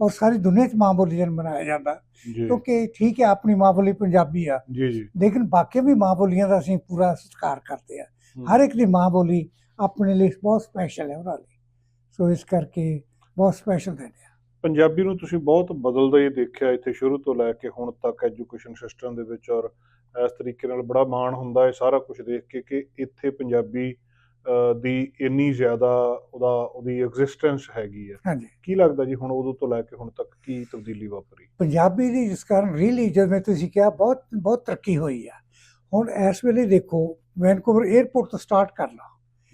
ਔਰ ਸਾਰੀ ਦੁਨੀਆ 'ਚ ਮਾਂ ਬੋਲੀ ਦਿਨ ਮਨਾਇਆ ਜਾਂਦਾ। ਕਿਉਂਕਿ ਠੀਕ ਹੈ ਆਪਣੀ ਮਾਂ ਬੋਲੀ ਪੰਜਾਬੀ ਆ। ਜੀ ਜੀ। ਲੇਕਿਨ ਬਾਕੀ ਵੀ ਮਾਂ ਬੋਲੀਆਂ ਦਾ ਅਸੀਂ ਪੂਰਾ ਸਤਿਕਾਰ ਕਰਦੇ ਆ। ਹਰ ਇੱਕ ਦੀ ਮਾਂ ਬੋਲੀ ਆਪਣੇ ਲਈ ਬਹੁਤ ਸਪੈਸ਼ਲ ਹੈ ਉਹਨਾਂ ਲਈ। ਸੋ ਇਸ ਕਰਕੇ ਬਹੁਤ ਸਪੈਸ਼ਲ ਹੈ ਪੰਜਾਬੀ ਨੂੰ ਤੁਸੀਂ ਬਹੁਤ ਬਦਲਦਾ ਹੀ ਦੇਖਿਆ ਇੱਥੇ ਸ਼ੁਰੂ ਤੋਂ ਲੈ ਕੇ ਹੁਣ ਤੱਕ ਐਜੂਕੇਸ਼ਨ ਸਿਸਟਮ ਦੇ ਵਿੱਚ ਔਰ ਇਸ ਤਰੀਕੇ ਨਾਲ ਬੜਾ ਮਾਣ ਹੁੰਦਾ ਹੈ ਸਾਰਾ ਕੁਝ ਦੇਖ ਕੇ ਕਿ ਇੱਥੇ ਪੰਜਾਬੀ ਦੀ ਇੰਨੀ ਜ਼ਿਆਦਾ ਉਹਦਾ ਉਹਦੀ ਐਗਜ਼ਿਸਟੈਂਸ ਹੈਗੀ ਹੈ। ਹਾਂਜੀ। ਕੀ ਲੱਗਦਾ ਜੀ ਹੁਣ ਉਦੋਂ ਤੋਂ ਲੈ ਕੇ ਹੁਣ ਤੱਕ ਕੀ ਤਬਦੀਲੀ ਵਾਪਰੀ? ਪੰਜਾਬੀ ਦੀ ਜਿਸ ਕਾਰਨ ਰੀਲੀ ਜਿਵੇਂ ਤੁਸੀਂ ਕਿਹਾ ਬਹੁਤ ਬਹੁਤ ਤਰੱਕੀ ਹੋਈ ਆ। ਹੁਣ ਇਸ ਵੇਲੇ ਦੇਖੋ ਵੈਨਕੂਵਰ 에ਅਰਪੋਰਟ ਤੋਂ ਸਟਾਰਟ ਕਰ ਲਾ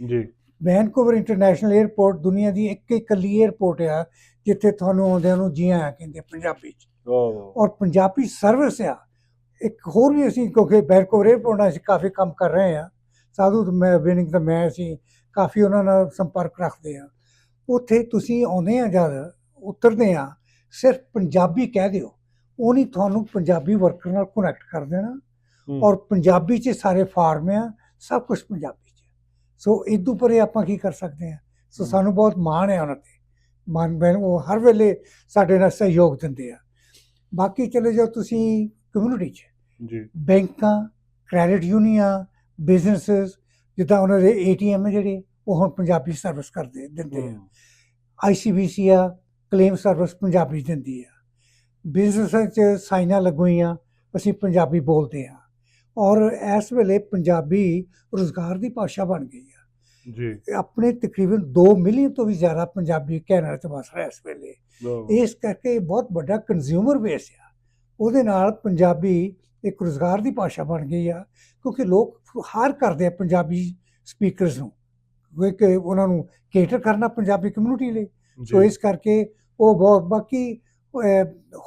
ਜੀ। ਵੈਨਕੂਵਰ ਇੰਟਰਨੈਸ਼ਨਲ 에ਅਰਪੋਰਟ ਦੁਨੀਆ ਦੀ ਇੱਕ ਇਕੱਲੀ 에ਅਰਪੋਰਟ ਆ ਜਿੱਥੇ ਤੁਹਾਨੂੰ ਆਉਂਦਿਆਂ ਨੂੰ ਜੀ ਆਇਆਂ ਕਹਿੰਦੇ ਪੰਜਾਬੀ ਚ। ਔਰ ਪੰਜਾਬੀ ਸਰਵਿਸ ਆ। ਇੱਕ ਹੋਰ ਵੀ ਅਸੀਂ ਕਿਉਂਕਿ ਵੈਨਕੂਵਰ 에ਅਰਪੋਰਟ ਨਾਲ ਅਸੀਂ ਕਾਫੀ ਕੰਮ ਕਰ ਰਹੇ ਆ। ਸਾਧੂ ਮੈਂ ਵਿਨਿੰਗ ਤੇ ਮੈਂ ਅਸੀਂ ਕਾਫੀ ਉਹਨਾਂ ਨਾਲ ਸੰਪਰਕ ਰੱਖਦੇ ਆ ਉੱਥੇ ਤੁਸੀਂ ਆਉਂਦੇ ਆ ਜਦ ਉਤਰਦੇ ਆ ਸਿਰਫ ਪੰਜਾਬੀ ਕਹਿ ਦਿਓ। ਉਹ ਨਹੀਂ ਤੁਹਾਨੂੰ ਪੰਜਾਬੀ ਵਰਕਰ ਨਾਲ ਕਨੈਕਟ ਕਰ ਦੇਣਾ। ਔਰ ਪੰਜਾਬੀ 'ਚ ਸਾਰੇ ਫਾਰਮ ਆ ਸਭ ਕੁਝ ਪੰਜਾਬੀ 'ਚ। ਸੋ ਇਦੋਂ ਪਰੇ ਆਪਾਂ ਕੀ ਕਰ ਸਕਦੇ ਆ ਸੋ। ਸਾਨੂੰ ਬਹੁਤ ਮਾਣ ਹੈ ਉਹਨਾਂ ਤੇ। ਮਾਨ ਬੈਨ ਉਹ ਹਰ ਵੇਲੇ ਸਾਡੇ ਨਾਲ ਸਹਿਯੋਗ ਦਿੰਦੇ ਆ। ਬਾਕੀ ਚਲੇ ਜਾਓ ਤੁਸੀਂ ਕਮਿਊਨਿਟੀ 'ਚ। ਜੀ। ਬੈਂਕਾਂ ਕ੍ਰੈਡਿਟ ਯੂਨੀਅਨ ਬਿਜ਼ਨੈਸਸ ਜਿੱਦਾਂ ਉਹਨਾਂ ਦੇ ਏਟੀਐਮ ਜਿਹੜੇ ਉਹ ਹੁਣ ਪੰਜਾਬੀ ਸਰਵਿਸ ਕਰਦੇ ਦਿੰਦੇ ਆ। ਆਈਸੀਬੀਸੀ ਆ ਕਲੇਮ ਸਰਵਿਸ ਪੰਜਾਬੀ ਦਿੰਦੀ ਆ। ਬਿਜ਼ਨਸ 'ਚ ਸਾਈਨਾਂ ਲੱਗੋਈਆਂ ਅਸੀਂ ਪੰਜਾਬੀ ਬੋਲਦੇ ਆ। ਔਰ ਇਸ ਵੇਲੇ ਪੰਜਾਬੀ ਰੋਜ਼ਗਾਰ ਦੀ ਭਾਸ਼ਾ ਬਣ ਗਈ ਆ। ਜੀ। ਆਪਣੇ ਤਕਰੀਬਨ 2 ਮਿਲੀਅਨ ਤੋਂ ਵੀ ਜ਼ਿਆਦਾ ਪੰਜਾਬੀ ਕੈਨੇਡਾ 'ਚ ਵਸ ਰਿਹਾ ਇਸ ਵੇਲੇ। ਇਸ ਕਰਕੇ ਬਹੁਤ ਵੱਡਾ ਕੰਜ਼ਿਊਮਰ ਬੇਸ ਆ। ਉਹਦੇ ਨਾਲ ਪੰਜਾਬੀ ਇੱਕ ਰੋਜ਼ਗਾਰ ਦੀ ਭਾਸ਼ਾ ਬਣ ਗਈ ਆ ਕਿਉਂਕਿ ਲੋਕ ਹਾਰ ਕਰਦੇ ਆ ਪੰਜਾਬੀ ਸਪੀਕਰਸ ਨੂੰ ਕਿ ਉਹਨਾਂ ਨੂੰ ਕੇਟਰ ਕਰਨਾ ਪੰਜਾਬੀ ਕਮਿਊਨਿਟੀ ਲਈ। ਸੋ ਇਸ ਕਰਕੇ ਉਹ ਬਹੁਤ ਬਾਕੀ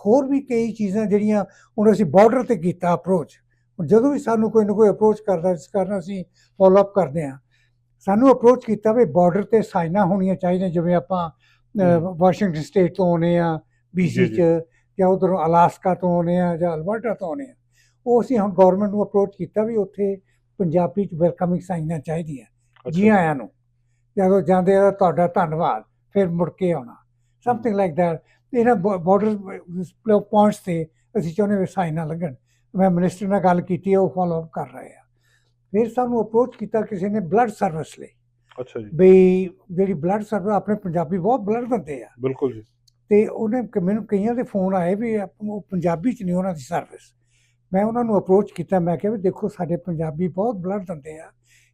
ਹੋਰ ਵੀ ਕਈ ਚੀਜ਼ਾਂ ਜਿਹੜੀਆਂ ਹੁਣ ਅਸੀਂ ਬਾਰਡਰ ਤੇ ਕੀਤਾ ਅਪਰੋਚ ਜਦੋਂ ਵੀ ਸਾਨੂੰ ਕੋਈ ਨਾ ਕੋਈ ਅਪਰੋਚ ਕਰਦਾ ਇਸ ਕਾਰਨ ਅਸੀਂ ਫਾਲੋ ਅਪ ਕਰਦੇ ਹਾਂ। ਸਾਨੂੰ ਅਪਰੋਚ ਕੀਤਾ ਵੀ ਬਾਰਡਰ ਤੇ ਸਾਈਨਾਂ ਹੋਣੀਆਂ ਚਾਹੀਦੀਆਂ ਜਿਵੇਂ ਆਪਾਂ। ਵਾਸ਼ਿੰਗਟਨ ਸਟੇਟ ਤੋਂ ਆਉਨੇ ਆ ਬੀਸੀ ਚ ਜਾਂ ਉਧਰੋਂ ਅਲਾਸਕਾ ਤੋਂ ਆਉਨੇ ਆ ਜਾਂ ਅਲਬਰਟਾ ਤੋਂ ਆਉਨੇ ਆ ਉਹ ਅਸੀਂ ਹੁਣ ਗਵਰਨਮੈਂਟ ਨੂੰ ਅਪਰੋਚ ਕੀਤਾ ਵੀ ਉੱਥੇ ਪੰਜਾਬੀ ਚ ਵੈਲਕਮਿੰਗ ਸਾਈਨਾਂ ਚਾਹੀਦੀਆਂ ਜੀ ਆਇਆਂ ਨੂੰ। ਜਦੋਂ ਜਾਂਦੇ ਆ ਤੁਹਾਡਾ ਧੰਨਵਾਦ ਫਿਰ ਮੁੜ ਕੇ ਆਉਣਾ। ਸਮਥਿੰਗ ਲਾਈਕ ਦੈਟ ਇਹਨਾਂ ਬਾਰਡਰ ਪੁਆਇੰਟਸ ਤੇ ਅਸੀਂ ਚਾਹੁੰਦੇ ਵੀ ਸਾਈਨਾਂ ਲੱਗਣ। ਮੈਂ ਮਿਨਿਸਟਰ ਨਾਲ ਗੱਲ ਕੀਤੀ ਉਹ ਫਾਲੋ ਅਪ ਕਰ ਰਹੇ ਆ। ਫਿਰ ਸਾਨੂੰ ਅਪਰੋਚ ਕੀਤਾ ਕਿਸੇ ਨੇ ਬਲੱਡ ਸਰਵਿਸ ਲਈ। ਅੱਛਾ ਜੀ। ਵੀ ਜਿਹੜੀ ਬਲੱਡ ਸਰਵਿਸ ਆਪਣੇ ਪੰਜਾਬੀ ਬਹੁਤ ਬਲੱਡ ਦਿੰਦੇ ਆ। ਬਿਲਕੁਲ ਜੀ। ਤੇ ਉਹਨੇ ਮੈਨੂੰ ਕਈਆਂ ਦੇ ਫੋਨ ਆਏ ਵੀ ਉਹ ਪੰਜਾਬੀ ਚ ਨਹੀਂ ਉਹਨਾਂ ਦੀ ਸਰਵਿਸ ਮੈਂ ਉਹਨਾਂ ਨੂੰ ਅਪਰੋਚ ਕੀਤਾ ਮੈਂ ਕਿਹਾ ਵੀ ਦੇਖੋ ਸਾਡੇ ਪੰਜਾਬੀ ਬਹੁਤ ਬਲੱਡ ਦਿੰਦੇ ਆ।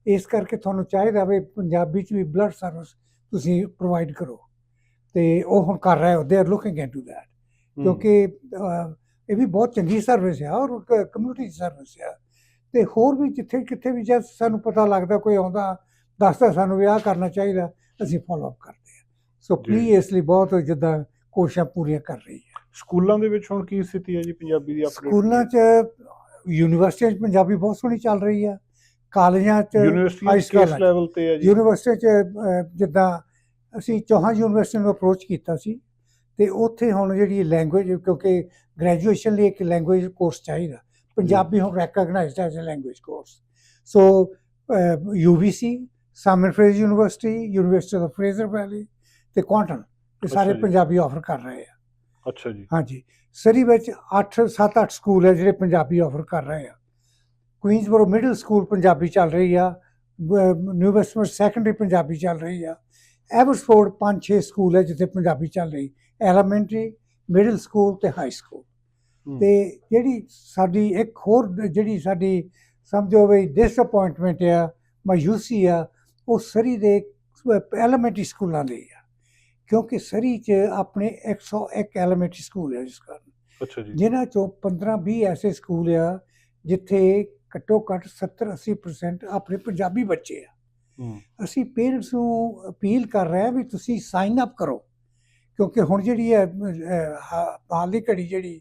ਇਸ ਕਰਕੇ ਤੁਹਾਨੂੰ ਚਾਹੀਦਾ ਵੀ ਪੰਜਾਬੀ ਚ ਵੀ ਬਲੱਡ ਸਰਵਿਸ ਤੁਸੀਂ ਪ੍ਰੋਵਾਈਡ ਕਰੋ। ਤੇ ਉਹ ਹੁਣ ਕਰ ਰਹੇ ਹੋ they are looking into that ਹੂੰ। ਕਿਉਂਕਿ ਇਹ ਵੀ ਬਹੁਤ ਚੰਗੀ ਸਰਵਿਸ ਆ ਔਰ ਕਮਿਊਨਿਟੀ ਸਰਵਿਸ ਆ। ਤੇ ਹੋਰ ਵੀ ਜਿੱਥੇ ਕਿੱਥੇ ਵੀ ਜਦ ਸਾਨੂੰ ਪਤਾ ਲੱਗਦਾ ਕੋਈ ਆਉਂਦਾ ਦੱਸਦਾ ਸਾਨੂੰ ਵੀ ਆਹ ਕਰਨਾ ਚਾਹੀਦਾ ਅਸੀਂ ਫਾਲੋ ਅਪ ਕਰਦੇ ਆ। ਸੋ। ਪਲੀਜ਼ ਇਸ ਲਈ ਬਹੁਤ ਜਿੱਦਾਂ ਕੋਸ਼ਿਸ਼ਾਂ ਪੂਰੀਆਂ ਕਰ ਰਹੀ ਹੈ ਸਕੂਲਾਂ ਦੇ ਵਿੱਚ ਹੁਣ ਕੀ ਸਥਿਤੀ ਹੈ ਜੀ ਪੰਜਾਬੀ ਦੀ update ਸਕੂਲਾਂ 'ਚ ਯੂਨੀਵਰਸਿਟੀਆਂ 'ਚ ਪੰਜਾਬੀ ਬਹੁਤ ਸੋਹਣੀ ਚੱਲ ਰਹੀ ਆ ਕਾਲਜਾਂ 'ਚ ਯੂਨੀਵਰਸਿਟੀ ਕਿਸ। ਲੈਵਲ ਤੇ ਹੈ ਜੀ? ਯੂਨੀਵਰਸਿਟੀ 'ਚ ਜਿੱਦਾਂ ਅਸੀਂ ਚੌਹਾਂ ਯੂਨੀਵਰਸਿਟੀ ਨੂੰ ਅਪਰੋਚ ਕੀਤਾ ਸੀ ਤੇ ਉੱਥੇ ਹੁਣ ਜਿਹੜੀ ਲੈਂਗੁਏਜ ਕਿਉਂਕਿ ਗ੍ਰੈਜੂਏਸ਼ਨ ਲਈ ਇੱਕ ਲੈਂਗੁਏਜ ਕੋਰਸ ਚਾਹੀਦਾ। ਪੰਜਾਬੀ ਹੁਣ recognised as a language course so UBC Simon Fraser University University of Fraser Valley ਤੇ ਕੁਆਂਟਮ ਇਹ ਸਾਰੇ। ਪੰਜਾਬੀ ਆਫਰ ਕਰ ਰਹੇ ਆ। ਅੱਛਾ ਜੀ। ਹਾਂਜੀ। ਸਰੀ ਵਿੱਚ 8 7 8 ਸਕੂਲ ਹੈ ਜਿਹੜੇ ਪੰਜਾਬੀ ਆਫਰ ਕਰ ਰਹੇ ਆ। ਕੁਈਨਸਬਰੋ ਮਿਡਲ ਸਕੂਲ ਪੰਜਾਬੀ ਚੱਲ ਰਹੀ ਆ। ਨਿਊ ਵੈਸਟਮਰ ਸੈਕੰਡਰੀ ਪੰਜਾਬੀ ਚੱਲ ਰਹੀ ਆ। ਐਵਰਸਫੋਰਡ 5-6 ਸਕੂਲ ਹੈ ਜਿੱਥੇ ਪੰਜਾਬੀ ਚੱਲ ਰਹੀ। ਐਲੀਮੈਂਟਰੀ ਮਿਡਲ ਸਕੂਲ ਤੇ ਹਾਈ ਸਕੂਲ। ਤੇ ਜਿਹੜੀ ਸਾਡੀ ਇੱਕ ਹੋਰ ਜਿਹੜੀ ਸਾਡੀ ਸਮਝੋ ਵੀ ਡਿਸਅਪਾਇੰਟਮੈਂਟ ਆ ਮਾਯੂਸੀ ਆ ਉਹ ਸਰੀ ਦੇ ਐਲੀਮੈਂਟਰੀ ਸਕੂਲਾਂ ਲਈ ਕਿਉਂਕਿ ਸਰੀ 'ਚ ਆਪਣੇ 101 ਐਲੀਮੈਂਟਰੀ ਸਕੂਲ ਹੈ ਜਿਸ ਕਾਰਨ। ਅੱਛਾ ਜੀ। ਜਿਨ੍ਹਾਂ ਚੋਂ 15-20 ਐਸੇ ਸਕੂਲ ਆ ਜਿੱਥੇ ਘੱਟੋ ਘੱਟ 70-80% ਆਪਣੇ ਪੰਜਾਬੀ ਬੱਚੇ ਆ। ਅਸੀਂ ਪੇਰੈਂਟਸ ਨੂੰ ਅਪੀਲ ਕਰ ਰਹੇ ਹਾਂ ਵੀ ਤੁਸੀਂ ਸਾਈਨ ਅਪ ਕਰੋ ਕਿਉਂਕਿ ਹੁਣ ਜਿਹੜੀ ਹੈ ਹਾਲੀ ਘੜੀ ਜਿਹੜੀ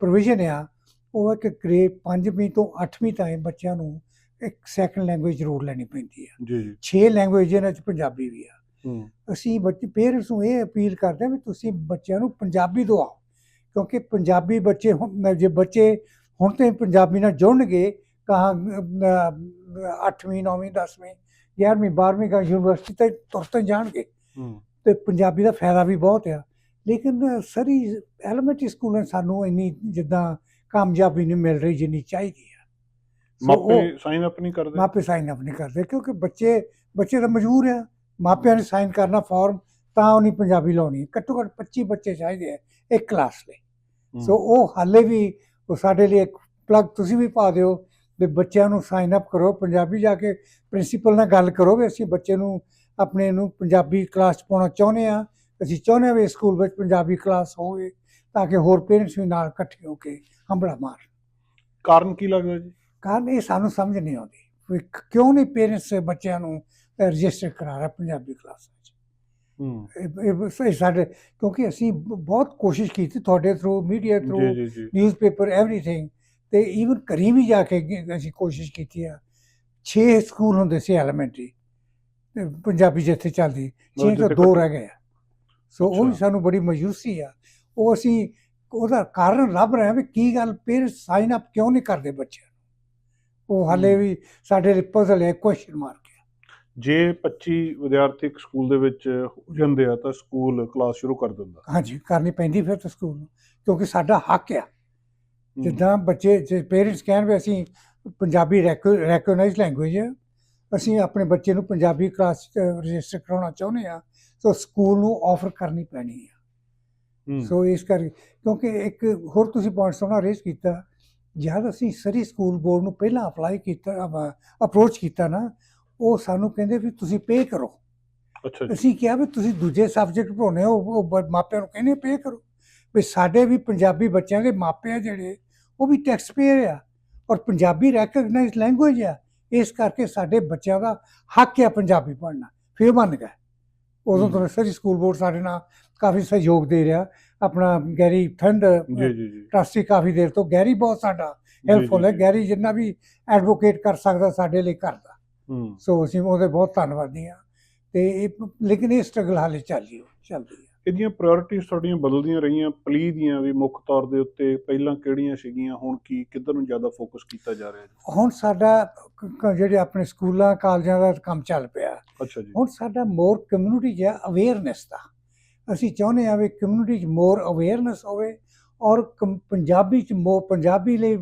ਪ੍ਰੋਵੀਜ਼ਨ ਆ ਉਹ ਹੈ ਕਿ ਗ੍ਰੇਡ 5ਵੀਂ ਤੋਂ 8ਵੀਂ ਤਾਈਂ ਬੱਚਿਆਂ ਨੂੰ ਇੱਕ ਸੈਕੰਡ ਲੈਂਗੁਏਜ ਜ਼ਰੂਰ ਲੈਣੀ ਪੈਂਦੀ ਹੈ ਜੀ ਜੀ। 6 ਲੈਂਗੁਏਜ ਇਹਨਾਂ 'ਚ ਪੰਜਾਬੀ ਵੀ ਆ। ਅਸੀਂ ਬੱਚੇ ਪੇਰੈਂਟਸ ਨੂੰ ਇਹ ਅਪੀਲ ਕਰਦੇ ਹਾਂ ਵੀ ਤੁਸੀਂ ਬੱਚਿਆਂ ਨੂੰ ਪੰਜਾਬੀ ਦਿਵਾਓ ਕਿਉਂਕਿ ਪੰਜਾਬੀ ਬੱਚੇ ਹੁਣ- ਜੇ ਬੱਚੇ ਹੁਣ ਤੇ ਪੰਜਾਬੀ ਨਾਲ ਜੁੜਨਗੇ ਕਹਾਂ 8ਵੀਂ 9ਵੀਂ 10ਵੀਂ 11ਵੀਂ 12ਵੀਂ ਕਾ ਯੂਨੀਵਰਸਿਟੀ ਤੇ ਤੁਰਤ ਜਾਣਗੇ। ਤੇ ਪੰਜਾਬੀ ਦਾ ਫਾਇਦਾ ਵੀ ਬਹੁਤ ਆ। ਲੇਕਿਨ ਸਰੀ ਐਲੀਮੈਂਟਰੀ ਸਕੂਲਾਂ ਸਾਨੂੰ ਇੰਨੀ ਜਿੱਦਾਂ ਕਾਮਯਾਬੀ ਨਹੀਂ ਮਿਲ ਰਹੀ ਜਿੰਨੀ ਚਾਹੀਦੀ ਆ। ਮਾਪੇ ਸਾਈਨ ਅਪ ਨਹੀਂ ਕਰਦੇ? ਮਾਪੇ ਸਾਈਨ ਅਪ ਨਹੀਂ ਕਰਦੇ ਕਿਉਂਕਿ ਬੱਚੇ ਬੱਚੇ ਤਾਂ ਮਜਬੂਰ ਆ। ਮਾਪਿਆਂ ਨੇ ਸਾਈਨ ਕਰਨਾ ਫਾਰਮ ਤਾਂ ਉਹਨੀ ਪੰਜਾਬੀ ਲਾਉਣੀ ਹੈ। ਘੱਟੋ ਘੱਟ 25 ਬੱਚੇ ਚਾਹੀਦੇ ਆ ਇੱਕ ਕਲਾਸ ਲਈ। ਸੋ ਉਹ ਹਾਲੇ ਵੀ ਉਹ ਸਾਡੇ ਲਈ ਇੱਕ ਪਲੱਗ ਤੁਸੀਂ ਵੀ ਪਾ ਦਿਓ ਵੀ ਬੱਚਿਆਂ ਨੂੰ ਸਾਈਨ ਅਪ ਕਰੋ ਪੰਜਾਬੀ ਜਾ ਕੇ ਪ੍ਰਿੰਸੀਪਲ ਨਾਲ ਗੱਲ ਕਰੋ ਵੀ ਅਸੀਂ ਬੱਚੇ ਨੂੰ ਆਪਣੇ ਨੂੰ ਪੰਜਾਬੀ ਕਲਾਸ 'ਚ ਪਾਉਣਾ ਚਾਹੁੰਦੇ ਆ ਅਸੀਂ ਚਾਹੁੰਦੇ ਹਾਂ ਵੀ ਸਕੂਲ ਵਿੱਚ ਪੰਜਾਬੀ ਕਲਾਸ ਹੋਵੇ ਤਾਂ ਕਿ ਹੋਰ ਪੇਰੈਂਟਸ ਵੀ ਨਾਲ ਇਕੱਠੇ ਹੋ ਕੇ ਹੰਬੜਾ ਮਾਰ ਕਾਰਨ ਕੀ ਲੱਗਦਾ ਜੀ ਕਾਰਨ ਇਹ ਸਾਨੂੰ ਸਮਝ ਨਹੀਂ ਆਉਂਦੀ ਕਿਉਂ ਨਹੀਂ ਪੇਰੈਂਟਸ ਬੱਚਿਆਂ ਨੂੰ ਰਜਿਸਟਰ ਕਰਾ ਰਿਹਾ ਪੰਜਾਬੀ ਕਲਾਸਾਂ 'ਚ ਹੂੰ। ਇਹ- ਸਾਡੇ ਕਿਉਂਕਿ ਅਸੀਂ ਬਹੁਤ ਕੋਸ਼ਿਸ਼ ਕੀਤੀ ਤੁਹਾਡੇ through media through newspaper everything ਤੇ ਈਵਨ ਵੀ ਜਾ ਕੇ ਅਸੀਂ ਕੋਸ਼ਿਸ਼ ਕੀਤੀ ਆ। 6 ਸਕੂਲ ਹੁੰਦੇ ਸੀ ਐਲੀਮੈਂਟਰੀ ਪੰਜਾਬੀ ਜਿੱਥੇ ਚੱਲਦੀ 6 ਜਿੱਥੇ ਤੋਂ ਦੋ ਰਹਿ ਗਏ। ਸੋ ਉਹ ਵੀ। ਸਾਨੂੰ ਬੜੀ ਮਾਯੂਸੀ ਆ। ਉਹ ਅਸੀਂ ਉਹਦਾ ਕਾਰਨ ਲੱਭ ਰਹੇ ਹਾਂ ਵੀ ਕੀ ਗੱਲ ਪੇਰੈਂਟਸ ਸਾਈਨ ਅਪ ਕਿਉਂ ਨਹੀਂ ਕਰਦੇ ਬੱਚਿਆਂ ਉਹ ਹਾਲੇ। ਵੀ ਸਾਡੇ ਪਜ਼ਲ ਹੈ ਕੁਐਸਚਨ ਮਾਰਕ ਜੇ 25 ਵਿਦਿਆਰਥੀ ਇੱਕ ਸਕੂਲ ਦੇ ਵਿੱਚ ਹੋ ਜਾਂਦੇ ਆ ਤਾਂ ਸਕੂਲ ਕਲਾਸ ਸ਼ੁਰੂ ਕਰ ਦਿੰਦਾ ਹਾਂਜੀ ਕਰਨੀ ਪੈਂਦੀ ਫਿਰ ਤਾਂ ਸਕੂਲ ਨੂੰ ਕਿਉਂਕਿ ਸਾਡਾ ਹੱਕ ਆ। ਜਿੱਦਾਂ ਬੱਚੇ ਜੇ ਪੇਰੈਂਟਸ ਕਹਿਣ ਵੀ ਅਸੀਂ ਪੰਜਾਬੀ ਰੈਕਗਨਾਈਜ਼ ਲੈਂਗੁਏਜ ਹੈ ਅਸੀਂ ਆਪਣੇ ਬੱਚੇ ਨੂੰ ਪੰਜਾਬੀ ਕਲਾਸ ਰਜਿਸਟਰ ਕਰਾਉਣਾ ਚਾਹੁੰਦੇ ਆ ਸੋ ਸਕੂਲ ਨੂੰ ਆਫਰ ਕਰਨੀ ਪੈਣੀ ਹੂੰ। ਸੋ ਇਸ ਕਰਕੇ ਕਿਉਂਕਿ ਇੱਕ ਹੋਰ ਤੁਸੀਂ ਪੁਆਇੰਟ ਸੋਹਣਾ ਰੇਸ ਕੀਤਾ ਜਦ ਅਸੀਂ ਸਰੀ ਸਕੂਲ ਬੋਰਡ ਨੂੰ ਪਹਿਲਾਂ ਅਪਲਾਈ ਕੀਤਾ ਅਪਰੋਚ ਕੀਤਾ ਨਾ ਉਹ ਸਾਨੂੰ ਕਹਿੰਦੇ ਵੀ ਤੁਸੀਂ ਪੇ ਕਰੋ। ਅੱਛਾ ਜੀ। ਅਸੀਂ ਕਿਹਾ ਵੀ ਤੁਸੀਂ ਦੂਜੇ ਸਬਜੈਕਟ ਪੜਾਉਣੇ ਹੋ ਉਹ ਮਾਪਿਆਂ ਨੂੰ ਕਹਿੰਦੇ ਪੇ ਕਰੋ। ਵੀ ਸਾਡੇ ਵੀ ਪੰਜਾਬੀ ਬੱਚਿਆਂ ਦੇ ਮਾਪੇ ਆ ਜਿਹੜੇ ਉਹ ਵੀ ਟੈਕਸ ਪੇਅਰ ਆ। ਔਰ ਪੰਜਾਬੀ ਰੈਕਗਨਾਈਜ਼ ਲੈਂਗੁਏਜ ਆ। ਇਸ ਕਰਕੇ ਸਾਡੇ ਬੱਚਿਆਂ ਦਾ ਹੱਕ ਆ ਪੰਜਾਬੀ ਪੜ੍ਹਨਾ। ਫਿਰ ਮੰਨ ਗਏ। ਉਦੋਂ ਤੋਂ। ਸਰੀ ਸਕੂਲ ਬੋਰਡ ਸਾਡੇ ਨਾਲ ਕਾਫੀ ਸਹਿਯੋਗ ਦੇ ਰਿਹਾ। ਆਪਣਾ ਗੈਰੀ ਠੰਡ ਜੀ ਜੀ ਜੀ। ਟਰਸਟੀ ਕਾਫੀ ਦੇਰ ਤੋਂ ਗੈਰੀ ਬਹੁਤ ਸਾਡਾ ਹੈਲਪਫੁਲ ਹੈ। ਗੈਰੀ ਜਿੰਨਾ ਵੀ ਐਡਵੋਕੇਟ ਕਰ ਸਕਦਾ ਸਾਡੇ ਲਈ ਕਰਦਾ। ਹੂੰ ਸੋ ਅਸੀਂ ਉਹਦੇ ਬਹੁਤ ਧੰਨਵਾਦੀ ਹਾਂ ਤੇ ਇਹ ਲੇਕਿਨ ਇਹ ਸਟਰਗਲ ਹਾਲੇ ਚੱਲੀ ਹੋ ਚੱਲਦੀ ਹੈ ਇਹਦੀਆਂ ਪ੍ਰਾਇੋਰਟੀਜ਼ ਤੁਹਾਡੀਆਂ ਬਦਲਦੀਆਂ ਰਹੀਆਂ ਪਲੀ ਦੀਆਂ ਵੀ ਮੁੱਖ ਤੌਰ ਦੇ ਉੱਤੇ ਪਹਿਲਾਂ ਕਿਹੜੀਆਂ ਸੀਗੀਆਂ ਹੁਣ ਕੀ ਕਿੱਧਰ ਨੂੰ ਜ਼ਿਆਦਾ ਫੋਕਸ ਕੀਤਾ ਜਾ ਰਿਹਾ ਜੀ? ਹੁਣ ਸਾਡਾ ਜਿਹੜੇ ਆਪਣੇ ਸਕੂਲਾਂ ਕਾਲਜਾਂ ਦਾ ਕੰਮ ਚੱਲ ਪਿਆ। ਅੱਛਾ ਜੀ। ਹੁਣ ਸਾਡਾ ਮੋਰ ਕਮਿਊਨਿਟੀ ਜਿਹਾ ਅਵੇਅਰਨੈਸ ਦਾ। ਅਸੀਂ ਚਾਹੁੰਦੇ ਹਾਂ ਵੀ ਕਮਿਊਨਿਟੀ 'ਚ ਮੋਰ ਅਵੇਅਰਨੈਸ ਹੋਵੇ ਔਰ ਪੰਜਾਬੀ 'ਚ ਮੋ ਪੰਜਾਬੀ ਲਈ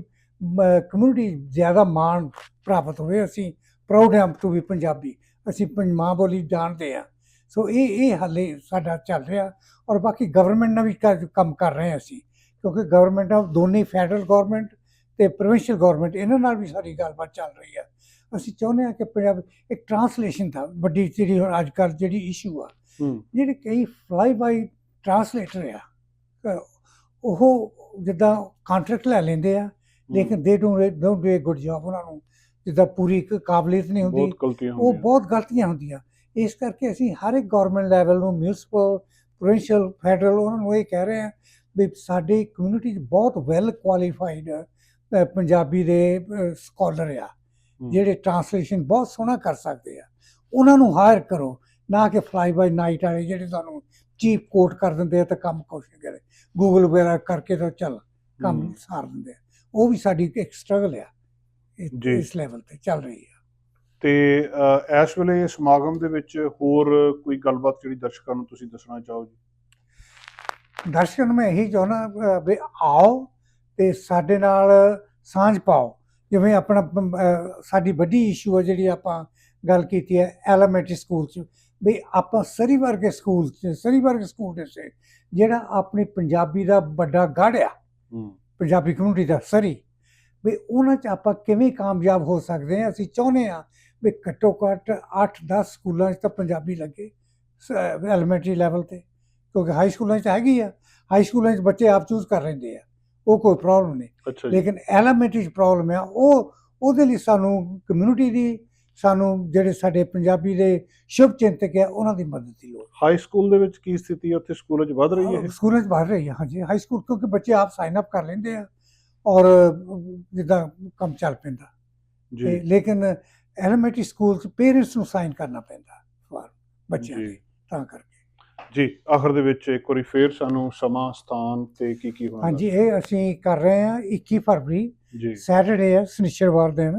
ਕਮਿਊਨਿਟੀ ਜ਼ਿਆਦਾ ਮਾਣ ਪ੍ਰਾਪਤ ਹੋਵੇ। ਅਸੀਂ ਪ੍ਰਾਊਡ ਹਾਂ ਟੂ ਵੀ ਪੰਜਾਬੀ ਅਸੀਂ ਪੰਜ ਮਾਂ ਬੋਲੀ ਜਾਣਦੇ ਹਾਂ। ਸੋ ਇਹ ਇਹ ਹਾਲੇ ਸਾਡਾ ਚੱਲ ਰਿਹਾ ਔਰ ਬਾਕੀ ਗਵਰਨਮੈਂਟ ਨਾਲ ਵੀ ਕੰਮ ਕਰ ਰਹੇ ਹਾਂ ਅਸੀਂ। ਕਿਉਂਕਿ ਗਵਰਨਮੈਂਟ ਆਫ ਦੋਨੇ ਫੈਡਰਲ ਗਵਰਨਮੈਂਟ ਤੇ ਪ੍ਰੋਵਿੰਸ਼ੀਅਲ ਗਵਰਨਮੈਂਟ ਇਹਨਾਂ ਨਾਲ ਵੀ ਸਾਡੀ ਗੱਲਬਾਤ ਚੱਲ ਰਹੀ ਹੈ ਅਸੀਂ ਚਾਹੁੰਦੇ ਹਾਂ ਕਿ ਪੰਜਾਬ ਇੱਕ ਟਰਾਂਸਲੇਸ਼ਨ ਦਾ ਵੱਡੀ ਜਿਹੜੀ ਹੁਣ ਅੱਜ ਕੱਲ੍ਹ ਜਿਹੜੀ ਇਸ਼ੂ ਆ ਜਿਹੜੇ ਕਈ ਫਲਾਈ ਬਾਈ ਟਰਾਂਸਲੇਟਰ ਆ ਉਹ ਜਿੱਦਾਂ ਕੰਟਰੈਕਟ ਲੈ ਲੈਂਦੇ ਆ ਲੇਕਿਨ they don't don't do a good job ਉਹਨਾਂ ਨੂੰ। ਜਿੱਦਾਂ ਪੂਰੀ ਇੱਕ ਕਾਬਲੀਅਤ ਨਹੀਂ ਹੁੰਦੀ ਬਹੁਤ ਗਲਤੀਆਂ ਉਹ ਹੁੰਦੀਆਂ। ਬਹੁਤ ਗਲਤੀਆਂ ਹੁੰਦੀਆਂ। ਇਸ ਕਰਕੇ ਅਸੀਂ ਹਰ ਇੱਕ ਗਵਰਨਮੈਂਟ ਲੈਵਲ ਨੂੰ ਮਿਊਨਿਸਪਲ ਪ੍ਰੋਵਿੰਸ਼ੀਅਲ ਫੈਡਰਲ ਉਹਨਾਂ ਨੂੰ ਇਹ ਕਹਿ ਰਹੇ ਹਾਂ ਵੀ ਸਾਡੀ ਕਮਿਊਨਿਟੀ 'ਚ ਬਹੁਤ ਵੈਲ ਕੁਆਲੀਫਾਈਡ ਪੰਜਾਬੀ ਦੇ ਸਕਾਲਰ ਆ। ਜਿਹੜੇ ਟਰਾਂਸਲੇਸ਼ਨ ਬਹੁਤ ਸੋਹਣਾ ਕਰ ਸਕਦੇ ਆ। ਉਹਨਾਂ ਨੂੰ ਹਾਇਰ ਕਰੋ ਨਾ ਕਿ ਫਲਾਈ ਬਾਈ ਨਾਈਟ ਵਾਲੇ ਜਿਹੜੇ ਤੁਹਾਨੂੰ ਚੀਪ ਕੋਟ ਕਰ ਦਿੰਦੇ ਆ ਤਾਂ ਕੰਮ ਕੁਛ ਨਹੀਂ ਕਰੇ। ਗੂਗਲ ਵਗੈਰਾ ਕਰਕੇ ਤਾਂ ਚੱਲ ਕੰਮ। ਸਾਰ ਦਿੰਦੇ ਆ। ਉਹ ਵੀ ਸਾਡੀ ਇੱਕ ਸਟਰਗਲ ਆ। ਜੀ। ਇਸ ਲੈਵਲ ਤੇ ਚੱਲ ਰਹੀ ਆ। ਤੇ ਅ, ਇਸ ਵੇਲੇ ਸਮਾਗਮ ਦੇ ਵਿੱਚ ਹੋਰ ਕੋਈ ਗੱਲਬਾਤ ਜਿਹੜੀ ਦਰਸ਼ਕਾਂ ਨੂੰ ਤੁਸੀਂ ਦੱਸਣਾ ਚਾਹੋ ਜੀ? ਦਰਸ਼ਕਾਂ ਨੂੰ ਮੈਂ ਇਹੀ ਚਾਹੁੰਦਾ ਅ, ਵੀ ਆਓ ਤੇ ਸਾਡੇ ਨਾਲ ਸਾਂਝ ਪਾਓ। ਜਿਵੇਂ ਆਪਣਾ ਸਾਡੀ ਵੱਡੀ ਇਸ਼ੂ ਹੈ ਜਿਹੜੀ ਆਪਾਂ ਗੱਲ ਕੀਤੀ ਹੈ ਐਲੀਮੈਂਟਰੀ ਸਕੂਲ ਚ ਵੀ ਆਪਾਂ ਸਰੀ ਵਰਗੇ ਸਕੂਲ ਚ ਸਰੀ ਵਰਗੇ ਸਕੂਲ ਦੇ ਸੇ ਜਿਹੜਾ ਆਪਣੀ ਪੰਜਾਬੀ ਦਾ ਵੱਡਾ ਗੜ੍ਹ ਆ ਹੂੰ। ਪੰਜਾਬੀ ਕਮਿਊਨਿਟੀ ਦਾ ਸਰੀ ਵੀ ਉਹਨਾਂ 'ਚ ਆਪਾਂ ਕਿਵੇਂ ਕਾਮਯਾਬ ਹੋ ਸਕਦੇ ਹਾਂ ਅਸੀਂ ਚਾਹੁੰਦੇ ਹਾਂ ਵੀ ਘੱਟੋ ਘੱਟ 8-10 ਸਕੂਲਾਂ 'ਚ ਤਾਂ ਪੰਜਾਬੀ ਲੱਗੇ ਐਲੀਮੈਂਟਰੀ ਲੈਵਲ ਤੇ ਕਿਉਂਕਿ ਹਾਈ ਸਕੂਲਾਂ 'ਚ ਹੈਗੀ ਆ ਹਾਈ ਸਕੂਲਾਂ 'ਚ ਬੱਚੇ ਆਪ ਚੂਜ਼ ਕਰ ਲੈਂਦੇ ਆ ਉਹ ਕੋਈ ਪ੍ਰੋਬਲਮ ਨਹੀਂ। ਲੇਕਿਨ ਐਲੀਮੈਂਟਰੀ 'ਚ ਪ੍ਰੋਬਲਮ ਆ ਉਹ ਉਹਦੇ ਲਈ ਸਾਨੂੰ ਕਮਿਊਨਿਟੀ ਦੀ ਸਾਨੂੰ ਜਿਹੜੇ ਸਾਡੇ ਪੰਜਾਬੀ ਦੇ ਸ਼ੁਭ ਚਿੰਤਕ ਆ ਉਹਨਾਂ ਦੀ ਮਦਦ ਦੀ ਲੋੜ। ਹਾਈ ਸਕੂਲ ਦੇ ਵਿੱਚ ਕੀ ਸਥਿਤੀ ਹੈ ਉੱਥੇ ਸਕੂਲਾਂ 'ਚ ਵੱਧ ਰਹੀ ਹੈ? ਸਕੂਲਾਂ 'ਚ ਵੱਧ ਰਹੀ ਹੈ ਹਾਂਜੀ ਹਾਈ ਸਕੂਲ ਕਿਉਂਕਿ ਬੱਚੇ ਆਪ ਸਾਈਨ ਅਪ ਕਰ ਲੈਂਦੇ ਆ। ਔਰ ਜਿੱਦਾਂ ਕੰਮ ਚੱਲ ਪੈਂਦਾ। ਜੀ। ਲੇਕਿਨ ਐਲੀਮੈਂਟਰੀ ਸਕੂਲ 'ਚ ਪੇਰੈਂਟਸ ਨੂੰ ਸਾਈਨ ਕਰਨਾ ਪੈਂਦਾ ਫਾਰਮ ਬੱਚਿਆਂ ਲਈ ਤਾਂ ਕਰਕੇ। ਜੀ ਆਖਰ ਦੇ ਵਿੱਚ ਇੱਕ ਵਾਰੀ ਫੇਰ ਸਾਨੂੰ ਸਮਾਂ ਸਥਾਨ ਤੇ ਕੀ ਕੀ ਹੋਣਾ ਹਾਂਜੀ ਇਹ ਅਸੀਂ ਕਰ ਰਹੇ ਹਾਂ 21 ਫਰਵਰੀ ਜੀ। ਸੈਟਰਡੇ ਹੈ ਸ਼ਨੀਚਰਵਾਰ ਦਿਨ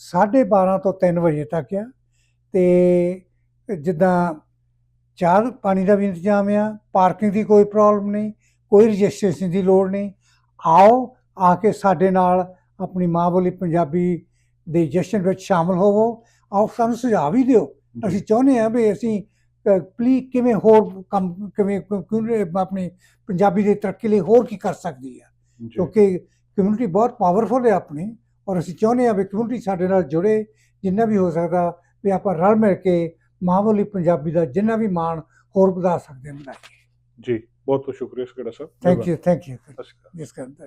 12:30 ਤੋਂ 3 ਵਜੇ ਤੱਕ ਆ। ਤੇ ਜਿੱਦਾਂ ਚਾਹ ਪਾਣੀ ਦਾ ਵੀ ਇੰਤਜ਼ਾਮ ਆ ਪਾਰਕਿੰਗ ਦੀ ਕੋਈ ਪ੍ਰੋਬਲਮ ਨਹੀਂ ਕੋਈ ਰਜਿਸਟ੍ਰੇਸ਼ਨ ਦੀ ਲੋੜ ਨਹੀਂ। ਆਓ ਆ ਕੇ ਸਾਡੇ ਨਾਲ ਆਪਣੀ ਮਾਂ ਬੋਲੀ ਪੰਜਾਬੀ ਦੇ ਜਸ਼ਨ ਵਿੱਚ ਸ਼ਾਮਲ ਹੋਵੋ। ਆਓ ਸਾਨੂੰ ਸੁਝਾਅ ਵੀ ਦਿਓ। ਅਸੀਂ ਚਾਹੁੰਦੇ ਹਾਂ ਵੀ ਅਸੀਂ ਪਲੀਜ਼ ਕਿਵੇਂ ਹੋਰ ਕੰਮ ਕਿਵੇਂ ਆਪਣੀ ਪੰਜਾਬੀ ਦੀ ਤਰੱਕੀ ਲਈ ਹੋਰ ਕੀ ਕਰ ਸਕਦੀ ਹੈ ਜੀ, ਕਿਉਂਕਿ ਕਮਿਊਨਿਟੀ ਬਹੁਤ ਪਾਵਰਫੁਲ ਹੈ ਆਪਣੀ ਔਰ ਅਸੀਂ ਚਾਹੁੰਦੇ ਹਾਂ ਵੀ ਕਮਿਊਨਿਟੀ ਸਾਡੇ ਨਾਲ ਜੁੜੇ ਜਿੰਨਾ ਵੀ ਹੋ ਸਕਦਾ ਵੀ ਆਪਾਂ ਰਲ ਮਿਲ ਕੇ ਮਾਂ ਬੋਲੀ ਪੰਜਾਬੀ ਦਾ ਜਿੰਨਾ ਵੀ ਮਾਣ ਹੋਰ ਵਧਾ ਸਕਦੇ ਹਾਂ ਜੀ ਬਹੁਤ ਬਹੁਤ ਸ਼ੁਕਰੀਆ ਸਕੜਾ ਸਾਹਿਬ thank you thank you Shri Jaskaran the